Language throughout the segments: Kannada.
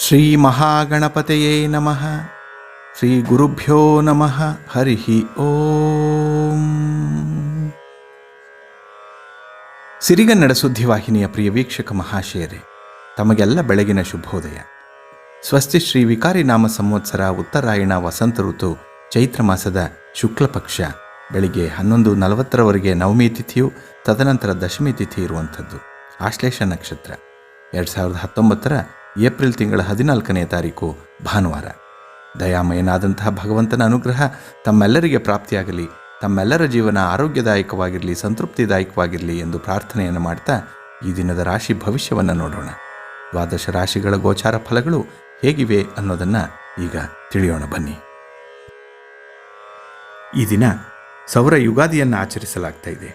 ಶ್ರೀ ಮಹಾಗಣಪತಯೇ ನಮಃ ಶ್ರೀ ಗುರುಭ್ಯೋ ನಮಃ ಹರಿ ಓಂ ಸಿರಿಗನ್ನಡ ಸುದ್ದಿವಾಹಿನಿಯ ಪ್ರಿಯ ವೀಕ್ಷಕ ಮಹಾಶಯರೇ, ತಮಗೆಲ್ಲ ಬೆಳಗಿನ ಶುಭೋದಯ. ಸ್ವಸ್ತಿ ಶ್ರೀ ವಿಕಾರಿ ನಾಮ ಸಂವತ್ಸರ ಉತ್ತರಾಯಣ ವಸಂತ ಋತು ಚೈತ್ರ ಮಾಸದ ಶುಕ್ಲಪಕ್ಷ ಬೆಳಿಗ್ಗೆ ಹನ್ನೊಂದು ನಲವತ್ತರವರೆಗೆ ನವಮಿ ತಿಥಿಯು, ತದನಂತರ ದಶಮಿ ತಿಥಿ ಇರುವಂಥದ್ದು. ಆಶ್ಲೇಷ ನಕ್ಷತ್ರ. ಎರಡು ಸಾವಿರದ ಹತ್ತೊಂಬತ್ತರ ಏಪ್ರಿಲ್ ತಿಂಗಳ ಹದಿನಾಲ್ಕನೇ ತಾರೀಕು, ಭಾನುವಾರ. ದಯಾಮಯನಾದಂತಹ ಭಗವಂತನ ಅನುಗ್ರಹ ತಮ್ಮೆಲ್ಲರಿಗೆ ಪ್ರಾಪ್ತಿಯಾಗಲಿ, ತಮ್ಮೆಲ್ಲರ ಜೀವನ ಆರೋಗ್ಯದಾಯಕವಾಗಿರಲಿ, ಸಂತೃಪ್ತಿದಾಯಕವಾಗಿರಲಿ ಎಂದು ಪ್ರಾರ್ಥನೆಯನ್ನು ಮಾಡ್ತಾ ಈ ದಿನದ ರಾಶಿ ಭವಿಷ್ಯವನ್ನು ನೋಡೋಣ. ದ್ವಾದಶ ರಾಶಿಗಳ ಗೋಚಾರ ಫಲಗಳು ಹೇಗಿವೆ ಅನ್ನೋದನ್ನು ಈಗ ತಿಳಿಯೋಣ ಬನ್ನಿ. ಈ ದಿನ ಸೌರ ಯುಗಾದಿಯನ್ನು ಆಚರಿಸಲಾಗ್ತಾ ಇದೆ.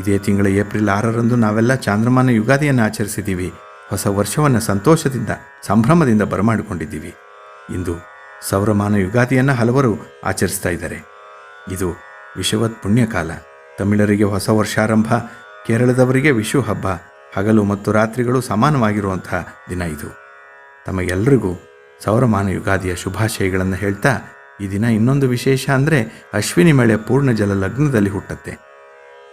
ಇದೇ ತಿಂಗಳ ಏಪ್ರಿಲ್ ಆರರಂದು ನಾವೆಲ್ಲ ಚಾಂದ್ರಮಾನ ಯುಗಾದಿಯನ್ನು ಆಚರಿಸಿದ್ದೀವಿ. ಹೊಸ ವರ್ಷವನ್ನು ಸಂತೋಷದಿಂದ, ಸಂಭ್ರಮದಿಂದ ಬರಮಾಡಿಕೊಂಡಿದ್ದೀವಿ. ಇಂದು ಸೌರಮಾನ ಯುಗಾದಿಯನ್ನು ಹಲವರು ಆಚರಿಸ್ತಾ ಇದ್ದಾರೆ. ಇದು ವಿಷವತ್ ಪುಣ್ಯಕಾಲ. ತಮಿಳರಿಗೆ ಹೊಸ ವರ್ಷಾರಂಭ, ಕೇರಳದವರಿಗೆ ವಿಷು ಹಬ್ಬ, ಹಗಲು ಮತ್ತು ರಾತ್ರಿಗಳು ಸಮಾನವಾಗಿರುವಂತಹ ದಿನ ಇದು. ತಮಗೆಲ್ಲರಿಗೂ ಸೌರಮಾನ ಯುಗಾದಿಯ ಶುಭಾಶಯಗಳನ್ನು ಹೇಳ್ತಾ, ಈ ದಿನ ಇನ್ನೊಂದು ವಿಶೇಷ ಅಂದರೆ ಅಶ್ವಿನಿ ಮಳೆ ಪೂರ್ಣ ಜಲ ಲಗ್ನದಲ್ಲಿ ಹುಟ್ಟತ್ತೆ.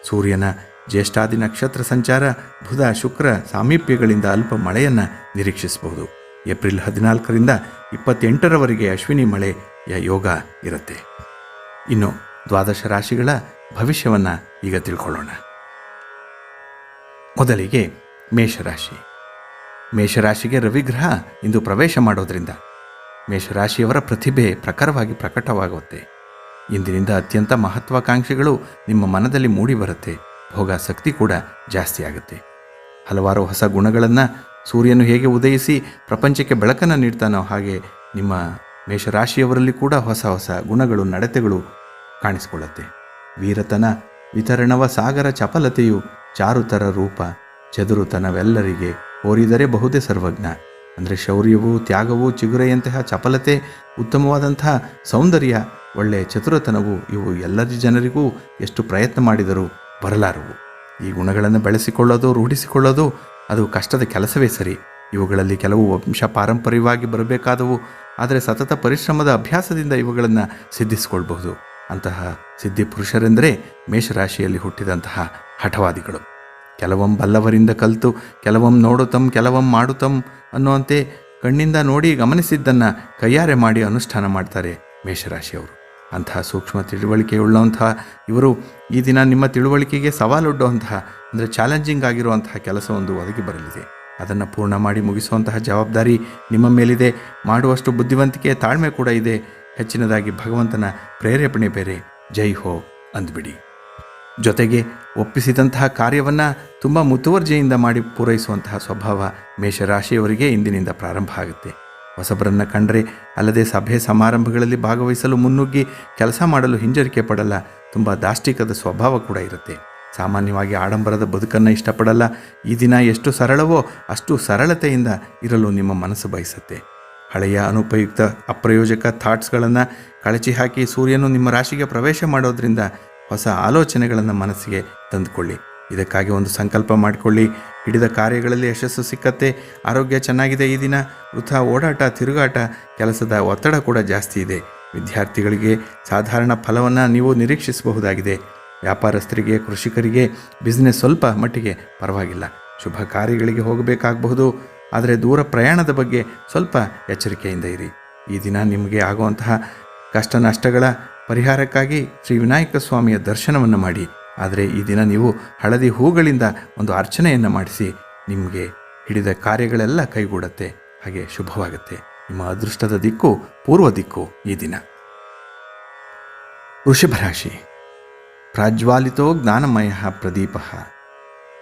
ಸೂರ್ಯನ ಜ್ಯೇಷ್ಠಾದಿ ನಕ್ಷತ್ರ ಸಂಚಾರ, ಬುಧ, ಶುಕ್ರ, ಸಾಮೀಪ್ಯಗಳಿಂದ ಅಲ್ಪ ಮಳೆಯನ್ನ ನಿರೀಕ್ಷಿಸಬಹುದು. ಏಪ್ರಿಲ್ ಹದಿನಾಲ್ಕರಿಂದ ಇಪ್ಪತ್ತೆಂಟರವರೆಗೆ ಅಶ್ವಿನಿ ಮಳೆಯ ಯೋಗ ಇರುತ್ತೆ. ಇನ್ನು ದ್ವಾದಶ ರಾಶಿಗಳ ಭವಿಷ್ಯವನ್ನು ಈಗ ತಿಳ್ಕೊಳ್ಳೋಣ. ಮೊದಲಿಗೆ ಮೇಷರಾಶಿ. ಮೇಷರಾಶಿಗೆ ರವಿಗ್ರಹ ಇಂದು ಪ್ರವೇಶ ಮಾಡೋದ್ರಿಂದ ಮೇಷರಾಶಿಯವರ ಪ್ರತಿಭೆ ಪ್ರಖರವಾಗಿ ಪ್ರಕಟವಾಗುತ್ತೆ. ಇಂದಿನಿಂದ ಅತ್ಯಂತ ಮಹತ್ವಾಕಾಂಕ್ಷೆಗಳು ನಿಮ್ಮ ಮನದಲ್ಲಿ ಮೂಡಿ ಬರುತ್ತೆ. ಭೋಗಾಸಕ್ತಿ ಕೂಡ ಜಾಸ್ತಿ ಆಗುತ್ತೆ. ಹಲವಾರು ಹೊಸ ಗುಣಗಳನ್ನು ಸೂರ್ಯನು ಹೇಗೆ ಉದಯಿಸಿ ಪ್ರಪಂಚಕ್ಕೆ ಬೆಳಕನ್ನು ನೀಡ್ತಾನೋ ಹಾಗೆ ನಿಮ್ಮ ಮೇಷರಾಶಿಯವರಲ್ಲಿ ಕೂಡ ಹೊಸ ಹೊಸ ಗುಣಗಳು, ನಡತೆಗಳು ಕಾಣಿಸಿಕೊಳ್ಳುತ್ತೆ. ವೀರತನ, ವಿತರಣವ ಸಾಗರ ಚಪಲತೆಯು ಚಾರುತರ ರೂಪ, ಚದುರುತನವೆಲ್ಲರಿಗೆ ಓರಿದರೆ ಬಹುದೇ ಸರ್ವಜ್ಞ. ಅಂದರೆ ಶೌರ್ಯವು, ತ್ಯಾಗವು ಚಿಗುರೆಯಂತಹ ಚಪಲತೆ, ಉತ್ತಮವಾದಂತಹ ಸೌಂದರ್ಯ ಒಳ್ಳೆಯ ಚತುರತನವು ಇವು ಎಲ್ಲರ ಜನರಿಗೂ ಎಷ್ಟು ಪ್ರಯತ್ನ ಮಾಡಿದರೂ ಬರಲಾರವು. ಈ ಗುಣಗಳನ್ನು ಬೆಳೆಸಿಕೊಳ್ಳೋದು, ರೂಢಿಸಿಕೊಳ್ಳೋದು, ಅದು ಕಷ್ಟದ ಕೆಲಸವೇ ಸರಿ. ಇವುಗಳಲ್ಲಿ ಕೆಲವು ವಂಶ ಪಾರಂಪರ್ಯವಾಗಿ ಬರಬೇಕಾದವು, ಆದರೆ ಸತತ ಪರಿಶ್ರಮದ ಅಭ್ಯಾಸದಿಂದ ಇವುಗಳನ್ನು ಸಿದ್ಧಿಸಿಕೊಳ್ಬಹುದು. ಅಂತಹ ಸಿದ್ಧಿ ಪುರುಷರೆಂದರೆ ಮೇಷರಾಶಿಯಲ್ಲಿ ಹುಟ್ಟಿದಂತಹ ಹಠವಾದಿಗಳು. ಕೆಲವಂ ಬಲ್ಲವರಿಂದ ಕಲಿತು, ಕೆಲವಂ ನೋಡುತ್ತಂ ಕೆಲವಂ ಮಾಡುತ್ತಂ ಅನ್ನುವಂತೆ ಕಣ್ಣಿಂದ ನೋಡಿ ಗಮನಿಸಿದ್ದನ್ನು ಕೈಯಾರೆ ಮಾಡಿ ಅನುಷ್ಠಾನ ಮಾಡ್ತಾರೆ ಮೇಷರಾಶಿಯವರು. ಅಂತಹ ಸೂಕ್ಷ್ಮ ತಿಳುವಳಿಕೆಯುಳ್ಳಂತಹ ಇವರು ಈ ದಿನ ನಿಮ್ಮ ತಿಳುವಳಿಕೆಗೆ ಸವಾಲೊಡ್ಡುವಂತಹ ಅಂದರೆ ಚಾಲೆಂಜಿಂಗ್ ಆಗಿರುವಂತಹ ಕೆಲಸವೊಂದು ಒದಗಿ ಬರಲಿದೆ. ಅದನ್ನು ಪೂರ್ಣ ಮಾಡಿ ಮುಗಿಸುವಂತಹ ಜವಾಬ್ದಾರಿ ನಿಮ್ಮ ಮೇಲಿದೆ. ಮಾಡುವಷ್ಟು ಬುದ್ಧಿವಂತಿಕೆ, ತಾಳ್ಮೆ ಕೂಡ ಇದೆ. ಹೆಚ್ಚಿನದಾಗಿ ಭಗವಂತನ ಪ್ರೇರೇಪಣೆ ಬೇರೆ. ಜೈ ಹೋ ಅಂದ್ಬಿಡಿ. ಜೊತೆಗೆ ಒಪ್ಪಿಸಿದಂತಹ ಕಾರ್ಯವನ್ನು ತುಂಬ ಮುತುವರ್ಜಿಯಿಂದ ಮಾಡಿ ಪೂರೈಸುವಂತಹ ಸ್ವಭಾವ ಮೇಷರಾಶಿಯವರಿಗೆ ಇಂದಿನಿಂದ ಪ್ರಾರಂಭ ಆಗುತ್ತೆ. ಹೊಸಬರನ್ನು ಕಂಡರೆ ಅಲ್ಲದೆ ಸಭೆ ಸಮಾರಂಭಗಳಲ್ಲಿ ಭಾಗವಹಿಸಲು ಮುನ್ನುಗ್ಗಿ ಕೆಲಸ ಮಾಡಲು ಹಿಂಜರಿಕೆ ಪಡಲ್ಲ. ತುಂಬ ದಾಷ್ಟಿಕದ ಸ್ವಭಾವ ಕೂಡ ಇರುತ್ತೆ. ಸಾಮಾನ್ಯವಾಗಿ ಆಡಂಬರದ ಬದುಕನ್ನು ಇಷ್ಟಪಡಲ್ಲ. ಈ ದಿನ ಎಷ್ಟು ಸರಳವೋ ಅಷ್ಟು ಸರಳತೆಯಿಂದ ಇರಲು ನಿಮ್ಮ ಮನಸ್ಸು ಬಯಸುತ್ತೆ. ಹಳೆಯ ಅನುಪಯುಕ್ತ ಅಪ್ರಯೋಜಕ ಥಾಟ್ಸ್ಗಳನ್ನು ಕಳಚಿ ಹಾಕಿ ಸೂರ್ಯನು ನಿಮ್ಮ ರಾಶಿಗೆ ಪ್ರವೇಶ ಮಾಡೋದ್ರಿಂದ ಹೊಸ ಆಲೋಚನೆಗಳನ್ನು ಮನಸ್ಸಿಗೆ ತಂದುಕೊಳ್ಳಿ. ಇದಕ್ಕಾಗಿ ಒಂದು ಸಂಕಲ್ಪ ಮಾಡಿಕೊಳ್ಳಿ. ಹಿಡಿದ ಕಾರ್ಯಗಳಲ್ಲಿ ಯಶಸ್ಸು ಸಿಕ್ಕತ್ತೆ. ಆರೋಗ್ಯ ಚೆನ್ನಾಗಿದೆ ಈ ದಿನ. ವೃಥ, ಓಡಾಟ, ತಿರುಗಾಟ, ಕೆಲಸದ ಒತ್ತಡ ಕೂಡ ಜಾಸ್ತಿ ಇದೆ. ವಿದ್ಯಾರ್ಥಿಗಳಿಗೆ ಸಾಧಾರಣ ಫಲವನ್ನು ನೀವು ನಿರೀಕ್ಷಿಸಬಹುದಾಗಿದೆ. ವ್ಯಾಪಾರಸ್ಥರಿಗೆ, ಕೃಷಿಕರಿಗೆ ಬಿಸ್ನೆಸ್ ಸ್ವಲ್ಪ ಮಟ್ಟಿಗೆ ಪರವಾಗಿಲ್ಲ. ಶುಭ ಕಾರ್ಯಗಳಿಗೆ ಹೋಗಬೇಕಾಗಬಹುದು. ಆದರೆ ದೂರ ಪ್ರಯಾಣದ ಬಗ್ಗೆ ಸ್ವಲ್ಪ ಎಚ್ಚರಿಕೆಯಿಂದ ಇರಿ. ಈ ದಿನ ನಿಮಗೆ ಆಗುವಂತಹ ಕಷ್ಟ ನಷ್ಟಗಳ ಪರಿಹಾರಕ್ಕಾಗಿ ಶ್ರೀ ವಿನಾಯಕ ಸ್ವಾಮಿಯ ದರ್ಶನವನ್ನು ಮಾಡಿ. ಆದರೆ ಈ ದಿನ ನೀವು ಹಳದಿ ಹೂಗಳಿಂದ ಒಂದು ಅರ್ಚನೆಯನ್ನು ಮಾಡಿಸಿ ನಿಮಗೆ ಹಿಡಿದ ಕಾರ್ಯಗಳೆಲ್ಲ ಕೈಗೂಡತ್ತೆ. ಹಾಗೆ ಶುಭವಾಗುತ್ತೆ. ನಿಮ್ಮ ಅದೃಷ್ಟದ ದಿಕ್ಕು, ಪೂರ್ವ ದಿಕ್ಕು ಈ ದಿನ. ವೃಷಭರಾಶಿ, ಪ್ರಾಜ್ವಾಲಿತೋ ಜ್ಞಾನಮಯ ಪ್ರದೀಪ.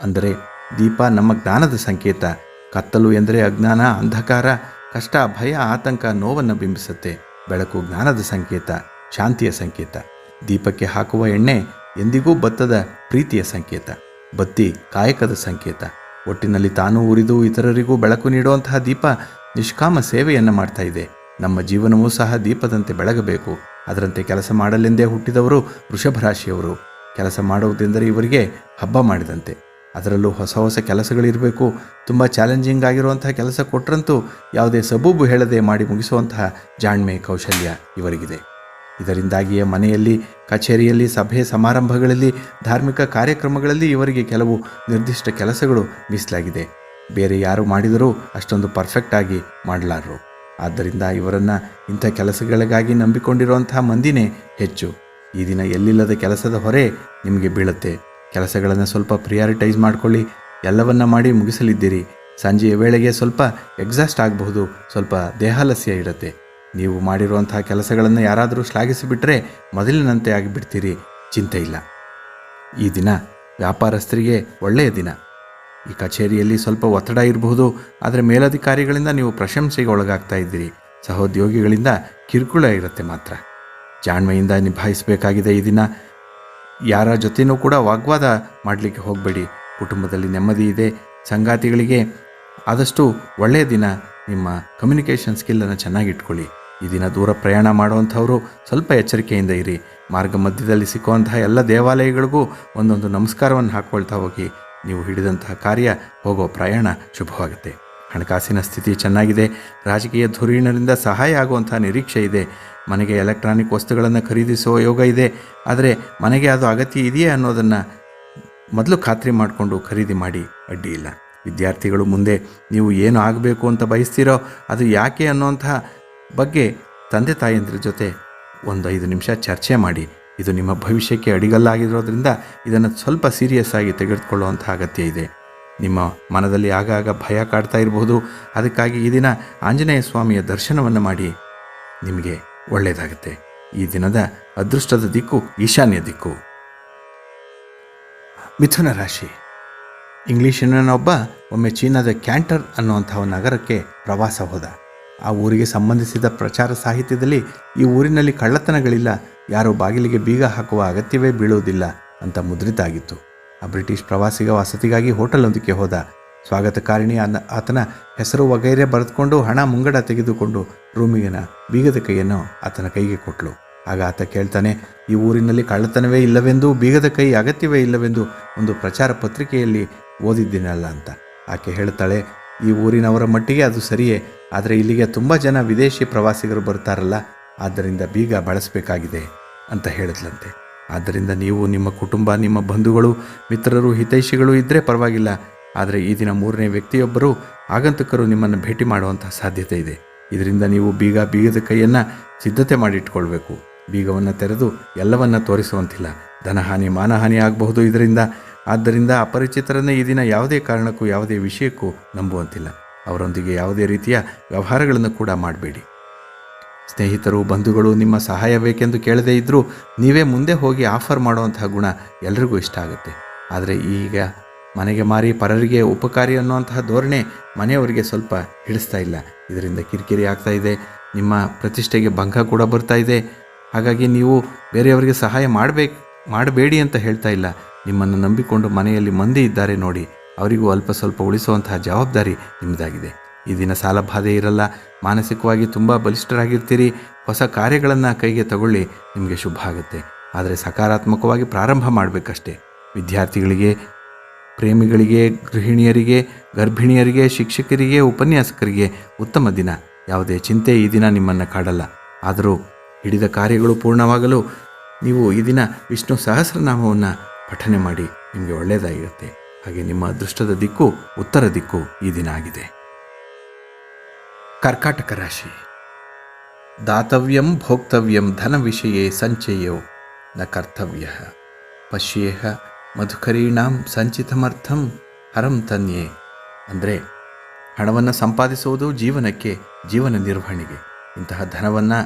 ಅಂದರೆ ದೀಪ ನಮ್ಮ ಜ್ಞಾನದ ಸಂಕೇತ. ಕತ್ತಲು ಎಂದರೆ ಅಜ್ಞಾನ, ಅಂಧಕಾರ, ಕಷ್ಟ, ಭಯ, ಆತಂಕ, ನೋವನ್ನು ಬಿಂಬಿಸುತ್ತೆ. ಬೆಳಕು ಜ್ಞಾನದ ಸಂಕೇತ, ಶಾಂತಿಯ ಸಂಕೇತ. ದೀಪಕ್ಕೆ ಹಾಕುವ ಎಣ್ಣೆ ಎಂದಿಗೂ ಬತ್ತದ ಪ್ರೀತಿಯ ಸಂಕೇತ, ಬತ್ತಿ ಕಾಯಕದ ಸಂಕೇತ. ಒಟ್ಟಿನಲ್ಲಿ ತಾನೂ ಉರಿದು ಇತರರಿಗೂ ಬೆಳಕು ನೀಡುವಂತಹ ದೀಪ ನಿಷ್ಕಾಮ ಸೇವೆಯನ್ನು ಮಾಡ್ತಾ ಇದೆ. ನಮ್ಮ ಜೀವನವೂ ಸಹ ದೀಪದಂತೆ ಬೆಳಗಬೇಕು. ಅದರಂತೆ ಕೆಲಸ ಮಾಡಲೆಂದೇ ಹುಟ್ಟಿದವರು ವೃಷಭ ರಾಶಿಯವರು ಕೆಲಸ ಮಾಡುವುದೆಂದರೆ ಇವರಿಗೆ ಹಬ್ಬ ಮಾಡಿದಂತೆ. ಅದರಲ್ಲೂ ಹೊಸ ಹೊಸ ಕೆಲಸಗಳಿರಬೇಕು. ತುಂಬ ಚಾಲೆಂಜಿಂಗ್ ಆಗಿರುವಂತಹ ಕೆಲಸ ಕೊಟ್ಟರಂತೂ ಯಾವುದೇ ಸಬೂಬು ಹೇಳದೆ ಮಾಡಿ ಮುಗಿಸುವಂತಹ ಜಾಣ್ಮೆ ಕೌಶಲ್ಯ ಇವರಿಗಿದೆ. ಇದರಿಂದಾಗಿಯೇ ಮನೆಯಲ್ಲಿ, ಕಚೇರಿಯಲ್ಲಿ, ಸಭೆ ಸಮಾರಂಭಗಳಲ್ಲಿ, ಧಾರ್ಮಿಕ ಕಾರ್ಯಕ್ರಮಗಳಲ್ಲಿ ಇವರಿಗೆ ಕೆಲವು ನಿರ್ದಿಷ್ಟ ಕೆಲಸಗಳು ಮೀಸಲಾಗಿದೆ. ಬೇರೆ ಯಾರು ಮಾಡಿದರೂ ಅಷ್ಟೊಂದು ಪರ್ಫೆಕ್ಟ್ ಆಗಿ ಮಾಡಲಾರರು. ಆದ್ದರಿಂದ ಇವರನ್ನು ಇಂಥ ಕೆಲಸಗಳಿಗಾಗಿ ನಂಬಿಕೊಂಡಿರುವಂತಹ ಮಂದಿನೇ ಹೆಚ್ಚು. ಈ ದಿನ ಎಲ್ಲಿಲ್ಲದ ಕೆಲಸದ ಹೊರೆ ನಿಮಗೆ ಬೀಳುತ್ತೆ. ಕೆಲಸಗಳನ್ನು ಸ್ವಲ್ಪ ಪ್ರಿಯಾರಿಟೈಸ್ ಮಾಡಿಕೊಳ್ಳಿ. ಎಲ್ಲವನ್ನ ಮಾಡಿ ಮುಗಿಸಲಿದ್ದೀರಿ. ಸಂಜೆಯ ವೇಳೆಗೆ ಸ್ವಲ್ಪ ಎಕ್ಸಾಸ್ಟ್ ಆಗಬಹುದು. ಸ್ವಲ್ಪ ದೇಹಾಲಸ್ಯ ಇರುತ್ತೆ. ನೀವು ಮಾಡಿರುವಂತಹ ಕೆಲಸಗಳನ್ನು ಯಾರಾದರೂ ಶ್ಲಾಘಿಸಿಬಿಟ್ರೆ ಮೊದಲಿನಂತೆ ಆಗಿಬಿಡ್ತೀರಿ. ಚಿಂತೆ ಇಲ್ಲ. ಈ ದಿನ ವ್ಯಾಪಾರಸ್ಥರಿಗೆ ಒಳ್ಳೆಯ ದಿನ. ಈ ಕಚೇರಿಯಲ್ಲಿ ಸ್ವಲ್ಪ ಒತ್ತಡ ಇರಬಹುದು, ಆದರೆ ಮೇಲಧಿಕಾರಿಗಳಿಂದ ನೀವು ಪ್ರಶಂಸೆಗೆ ಒಳಗಾಗ್ತಾ ಇದ್ದೀರಿ. ಸಹೋದ್ಯೋಗಿಗಳಿಂದ ಕಿರುಕುಳ ಇರುತ್ತೆ ಮಾತ್ರ. ಜಾಣ್ಮೆಯಿಂದ ನಿಭಾಯಿಸಬೇಕಾಗಿದೆ ಈ ದಿನ. ಯಾರ ಜೊತೆಯೂ ಕೂಡ ವಾಗ್ವಾದ ಮಾಡಲಿಕ್ಕೆ ಹೋಗಬೇಡಿ. ಕುಟುಂಬದಲ್ಲಿ ನೆಮ್ಮದಿ ಇದೆ. ಸಂಗಾತಿಗಳಿಗೆ ಆದಷ್ಟು ಒಳ್ಳೆಯ ದಿನ ನಿಮ್ಮ ಕಮ್ಯುನಿಕೇಷನ್ ಸ್ಕಿಲ್ಲನ್ನು ಚೆನ್ನಾಗಿಟ್ಕೊಳ್ಳಿ. ಈ ದಿನ ದೂರ ಪ್ರಯಾಣ ಮಾಡುವಂಥವರು ಸ್ವಲ್ಪ ಎಚ್ಚರಿಕೆಯಿಂದ ಇರಿ. ಮಾರ್ಗ ಮಧ್ಯದಲ್ಲಿ ಸಿಕ್ಕುವಂತಹ ಎಲ್ಲ ದೇವಾಲಯಗಳಿಗೂ ಒಂದೊಂದು ನಮಸ್ಕಾರವನ್ನು ಹಾಕ್ಕೊಳ್ತಾ ಹೋಗಿ. ನೀವು ಹಿಡಿದಂತಹ ಕಾರ್ಯ ಹೋಗೋ ಪ್ರಯಾಣ ಶುಭವಾಗುತ್ತೆ. ಹಣಕಾಸಿನ ಸ್ಥಿತಿ ಚೆನ್ನಾಗಿದೆ. ರಾಜಕೀಯ ಧುರೀಣರಿಂದ ಸಹಾಯ ಆಗುವಂತಹ ನಿರೀಕ್ಷೆ ಇದೆ. ಮನೆಗೆ ಎಲೆಕ್ಟ್ರಾನಿಕ್ ವಸ್ತುಗಳನ್ನು ಖರೀದಿಸುವ ಯೋಗ ಇದೆ. ಆದರೆ ಮನೆಗೆ ಅದು ಅಗತ್ಯ ಇದೆಯೇ ಅನ್ನೋದನ್ನು ಮೊದಲು ಖಾತ್ರಿ ಮಾಡಿಕೊಂಡು ಖರೀದಿ ಮಾಡಿ ಅಡ್ಡಿ ಇಲ್ಲ. ವಿದ್ಯಾರ್ಥಿಗಳು ಮುಂದೆ ನೀವು ಏನು ಆಗಬೇಕು ಅಂತ ಬಯಸ್ತೀರೋ ಅದು ಯಾಕೆ ಅನ್ನುವಂತಹ ಬಗ್ಗೆ ತಂದೆ ತಾಯಿಯಂದ್ರ ಜೊತೆ ಒಂದು ಐದು ನಿಮಿಷ ಚರ್ಚೆ ಮಾಡಿ. ಇದು ನಿಮ್ಮ ಭವಿಷ್ಯಕ್ಕೆ ಅಡಿಗಲ್ಲಾಗಿರೋದ್ರಿಂದ ಇದನ್ನು ಸ್ವಲ್ಪ ಸೀರಿಯಸ್ ಆಗಿ ತೆಗೆದುಕೊಳ್ಳುವಂಥ ಅಗತ್ಯ ಇದೆ. ನಿಮ್ಮ ಮನದಲ್ಲಿ ಆಗಾಗ ಭಯ ಕಾಡ್ತಾ ಇರಬಹುದು ಅದಕ್ಕಾಗಿ ಈ ದಿನ ಆಂಜನೇಯ ಸ್ವಾಮಿಯ ದರ್ಶನವನ್ನು ಮಾಡಿ ನಿಮಗೆ ಒಳ್ಳೆಯದಾಗುತ್ತೆ. ಈ ದಿನದ ಅದೃಷ್ಟದ ದಿಕ್ಕು, ಈಶಾನ್ಯ ದಿಕ್ಕು. ಮಿಥುನ ರಾಶಿ. ಇಂಗ್ಲೀಷಿನೊಬ್ಬ ಒಮ್ಮೆ ಚೀನಾದ ಕ್ಯಾಂಟರ್ ಅನ್ನುವಂಥ ನಗರಕ್ಕೆ ಪ್ರವಾಸ ಹೋದ. ಆ ಊರಿಗೆ ಸಂಬಂಧಿಸಿದ ಪ್ರಚಾರ ಸಾಹಿತ್ಯದಲ್ಲಿ ಈ ಊರಿನಲ್ಲಿ ಕಳ್ಳತನಗಳಿಲ್ಲ, ಯಾರೋ ಬಾಗಿಲಿಗೆ ಬೀಗ ಹಾಕುವ ಅಗತ್ಯವೇ ಬೀಳುವುದಿಲ್ಲ ಅಂತ ಮುದ್ರಿತಾಗಿತ್ತು. ಆ ಬ್ರಿಟಿಷ್ ಪ್ರವಾಸಿಗ ವಸತಿಗಾಗಿ ಹೋಟೆಲೊಂದಕ್ಕೆ ಹೋದ. ಸ್ವಾಗತಕಾರಿಣಿ ಅನ್ನ ಆತನ ಹೆಸರು ವಗೈರೆ ಬರೆದುಕೊಂಡು ಹಣ ಮುಂಗಡ ತೆಗೆದುಕೊಂಡು ರೂಮಿಗಿನ ಬೀಗದ ಕೈಯನ್ನು ಆತನ ಕೈಗೆ ಕೊಟ್ಟಳು ಆಗ ಆತ ಕೇಳ್ತಾನೆ, ಈ ಊರಿನಲ್ಲಿ ಕಳ್ಳತನವೇ ಇಲ್ಲವೆಂದು, ಬೀಗದ ಕೈ ಅಗತ್ಯವೇ ಇಲ್ಲವೆಂದು ಒಂದು ಪ್ರಚಾರ ಪತ್ರಿಕೆಯಲ್ಲಿ ಓದಿದ್ದೀನಲ್ಲ ಅಂತ. ಆಕೆ ಹೇಳ್ತಾಳೆ ಈ ಊರಿನವರ ಮಟ್ಟಿಗೆ ಅದು ಸರಿಯೇ. ಆದರೆ ಇಲ್ಲಿಗೆ ತುಂಬ ಜನ ವಿದೇಶಿ ಪ್ರವಾಸಿಗರು ಬರ್ತಾರಲ್ಲ, ಆದ್ದರಿಂದ ಬೀಗ ಬಳಸಬೇಕಾಗಿದೆ ಅಂತ ಹೇಳಿದ್ಲಂತೆ. ಆದ್ದರಿಂದ ನೀವು ನಿಮ್ಮ ಕುಟುಂಬ, ನಿಮ್ಮ ಬಂಧುಗಳು, ಮಿತ್ರರು, ಹಿತೈಷಿಗಳು ಇದ್ದರೆ ಪರವಾಗಿಲ್ಲ. ಆದರೆ ಈ ದಿನ ಮೂರನೇ ವ್ಯಕ್ತಿಯೊಬ್ಬರು ಆಗಂತಕರು ನಿಮ್ಮನ್ನು ಭೇಟಿ ಮಾಡುವಂಥ ಸಾಧ್ಯತೆ ಇದೆ. ಇದರಿಂದ ನೀವು ಬೀಗ ಬೀಗದ ಕೈಯನ್ನು ಸಿದ್ಧತೆ ಮಾಡಿಟ್ಕೊಳ್ಬೇಕು. ಬೀಗವನ್ನು ತೆರೆದು ಎಲ್ಲವನ್ನ ತೋರಿಸುವಂತಿಲ್ಲ. ಧನಹಾನಿ, ಮಾನಹಾನಿ ಆಗಬಹುದು ಇದರಿಂದ. ಆದ್ದರಿಂದ ಅಪರಿಚಿತರನ್ನೇ ಈ ದಿನ ಯಾವುದೇ ಕಾರಣಕ್ಕೂ, ಯಾವುದೇ ವಿಷಯಕ್ಕೂ ನಂಬುವಂತಿಲ್ಲ. ಅವರೊಂದಿಗೆ ಯಾವುದೇ ರೀತಿಯ ವ್ಯವಹಾರಗಳನ್ನು ಕೂಡ ಮಾಡಬೇಡಿ. ಸ್ನೇಹಿತರು, ಬಂಧುಗಳು, ನಿಮ್ಮ ಸಹಾಯ ಬೇಕೆಂದು ಕೇಳದೇ ಇದ್ದರೂ ನೀವೇ ಮುಂದೆ ಹೋಗಿ ಆಫರ್ ಮಾಡುವಂತಹ ಗುಣ ಎಲ್ರಿಗೂ ಇಷ್ಟ ಆಗುತ್ತೆ. ಆದರೆ ಈಗ ಮನೆಗೆ ಮಾರಿ ಪರರಿಗೆ ಉಪಕಾರಿ ಅನ್ನುವಂತಹ ಧೋರಣೆ ಮನೆಯವರಿಗೆ ಸ್ವಲ್ಪ ಹಿಡಿಸ್ತಾ ಇಲ್ಲ. ಇದರಿಂದ ಕಿರಿಕಿರಿ ಆಗ್ತಾ ಇದೆ. ನಿಮ್ಮ ಪ್ರತಿಷ್ಠೆಗೆ ಭಂಗ ಕೂಡ ಬರ್ತಾ ಇದೆ. ಹಾಗಾಗಿ ನೀವು ಬೇರೆಯವರಿಗೆ ಸಹಾಯ ಮಾಡಬೇಕು. ಮಾಡಬೇಡಿ ಅಂತ ಹೇಳ್ತಾ ಇಲ್ಲ. ನಿಮ್ಮನ್ನು ನಂಬಿಕೊಂಡು ಮನೆಯಲ್ಲಿ ಮಂದಿ ಇದ್ದಾರೆ ನೋಡಿ. ಅವರಿಗೂ ಅಲ್ಪ ಸ್ವಲ್ಪ ಉಳಿಸುವಂತಹ ಜವಾಬ್ದಾರಿ ನಿಮ್ಮದಾಗಿದೆ. ಈ ದಿನ ಸಾಲ ಬಾಧೆ ಇರಲ್ಲ. ಮಾನಸಿಕವಾಗಿ ತುಂಬ ಬಲಿಷ್ಠರಾಗಿರ್ತೀರಿ. ಹೊಸ ಕಾರ್ಯಗಳನ್ನು ಕೈಗೆ ತಗೊಳ್ಳಿ. ನಿಮಗೆ ಶುಭ ಆಗುತ್ತೆ. ಆದರೆ ಸಕಾರಾತ್ಮಕವಾಗಿ ಪ್ರಾರಂಭ ಮಾಡಬೇಕಷ್ಟೇ. ವಿದ್ಯಾರ್ಥಿಗಳಿಗೆ, ಪ್ರೇಮಿಗಳಿಗೆ, ಗೃಹಿಣಿಯರಿಗೆ, ಗರ್ಭಿಣಿಯರಿಗೆ, ಶಿಕ್ಷಕರಿಗೆ, ಉಪನ್ಯಾಸಕರಿಗೆ ಉತ್ತಮ ದಿನ. ಯಾವುದೇ ಚಿಂತೆ ಈ ದಿನ ನಿಮ್ಮನ್ನು ಕಾಡಲ್ಲ. ಆದರೂ ಹಿಡಿದ ಕಾರ್ಯಗಳು ಪೂರ್ಣವಾಗಲು ನೀವು ಈ ದಿನ ವಿಷ್ಣು ಸಹಸ್ರನಾಮವನ್ನು ಪಠನೆ ಮಾಡಿ ನಿಮಗೆ ಒಳ್ಳೆಯದಾಗಿರುತ್ತೆ. ಹಾಗೆ ನಿಮ್ಮ ಅದೃಷ್ಟದ ದಿಕ್ಕು ಉತ್ತರ ದಿಕ್ಕು ಈ ದಿನ ಆಗಿದೆ. ಕರ್ಕಾಟಕ ರಾಶಿ. ದಾತವ್ಯಂ ಭೋಕ್ತವ್ಯಂ ಧನ ವಿಷಯೇ ಸಂಚಯೋ ನ ಕರ್ತವ್ಯ. ಪಶ್ಯೇಹ ಮಧುಕರೀಣಾಂ ಸಂಚಿತಮರ್ಥಂ ಹರಂ ತನ್ಯೇ. ಅಂದರೆ ಹಣವನ್ನು ಸಂಪಾದಿಸುವುದು ಜೀವನಕ್ಕೆ, ಜೀವನ ನಿರ್ವಹಣೆಗೆ ಇಂತಹ ಧನವನ್ನು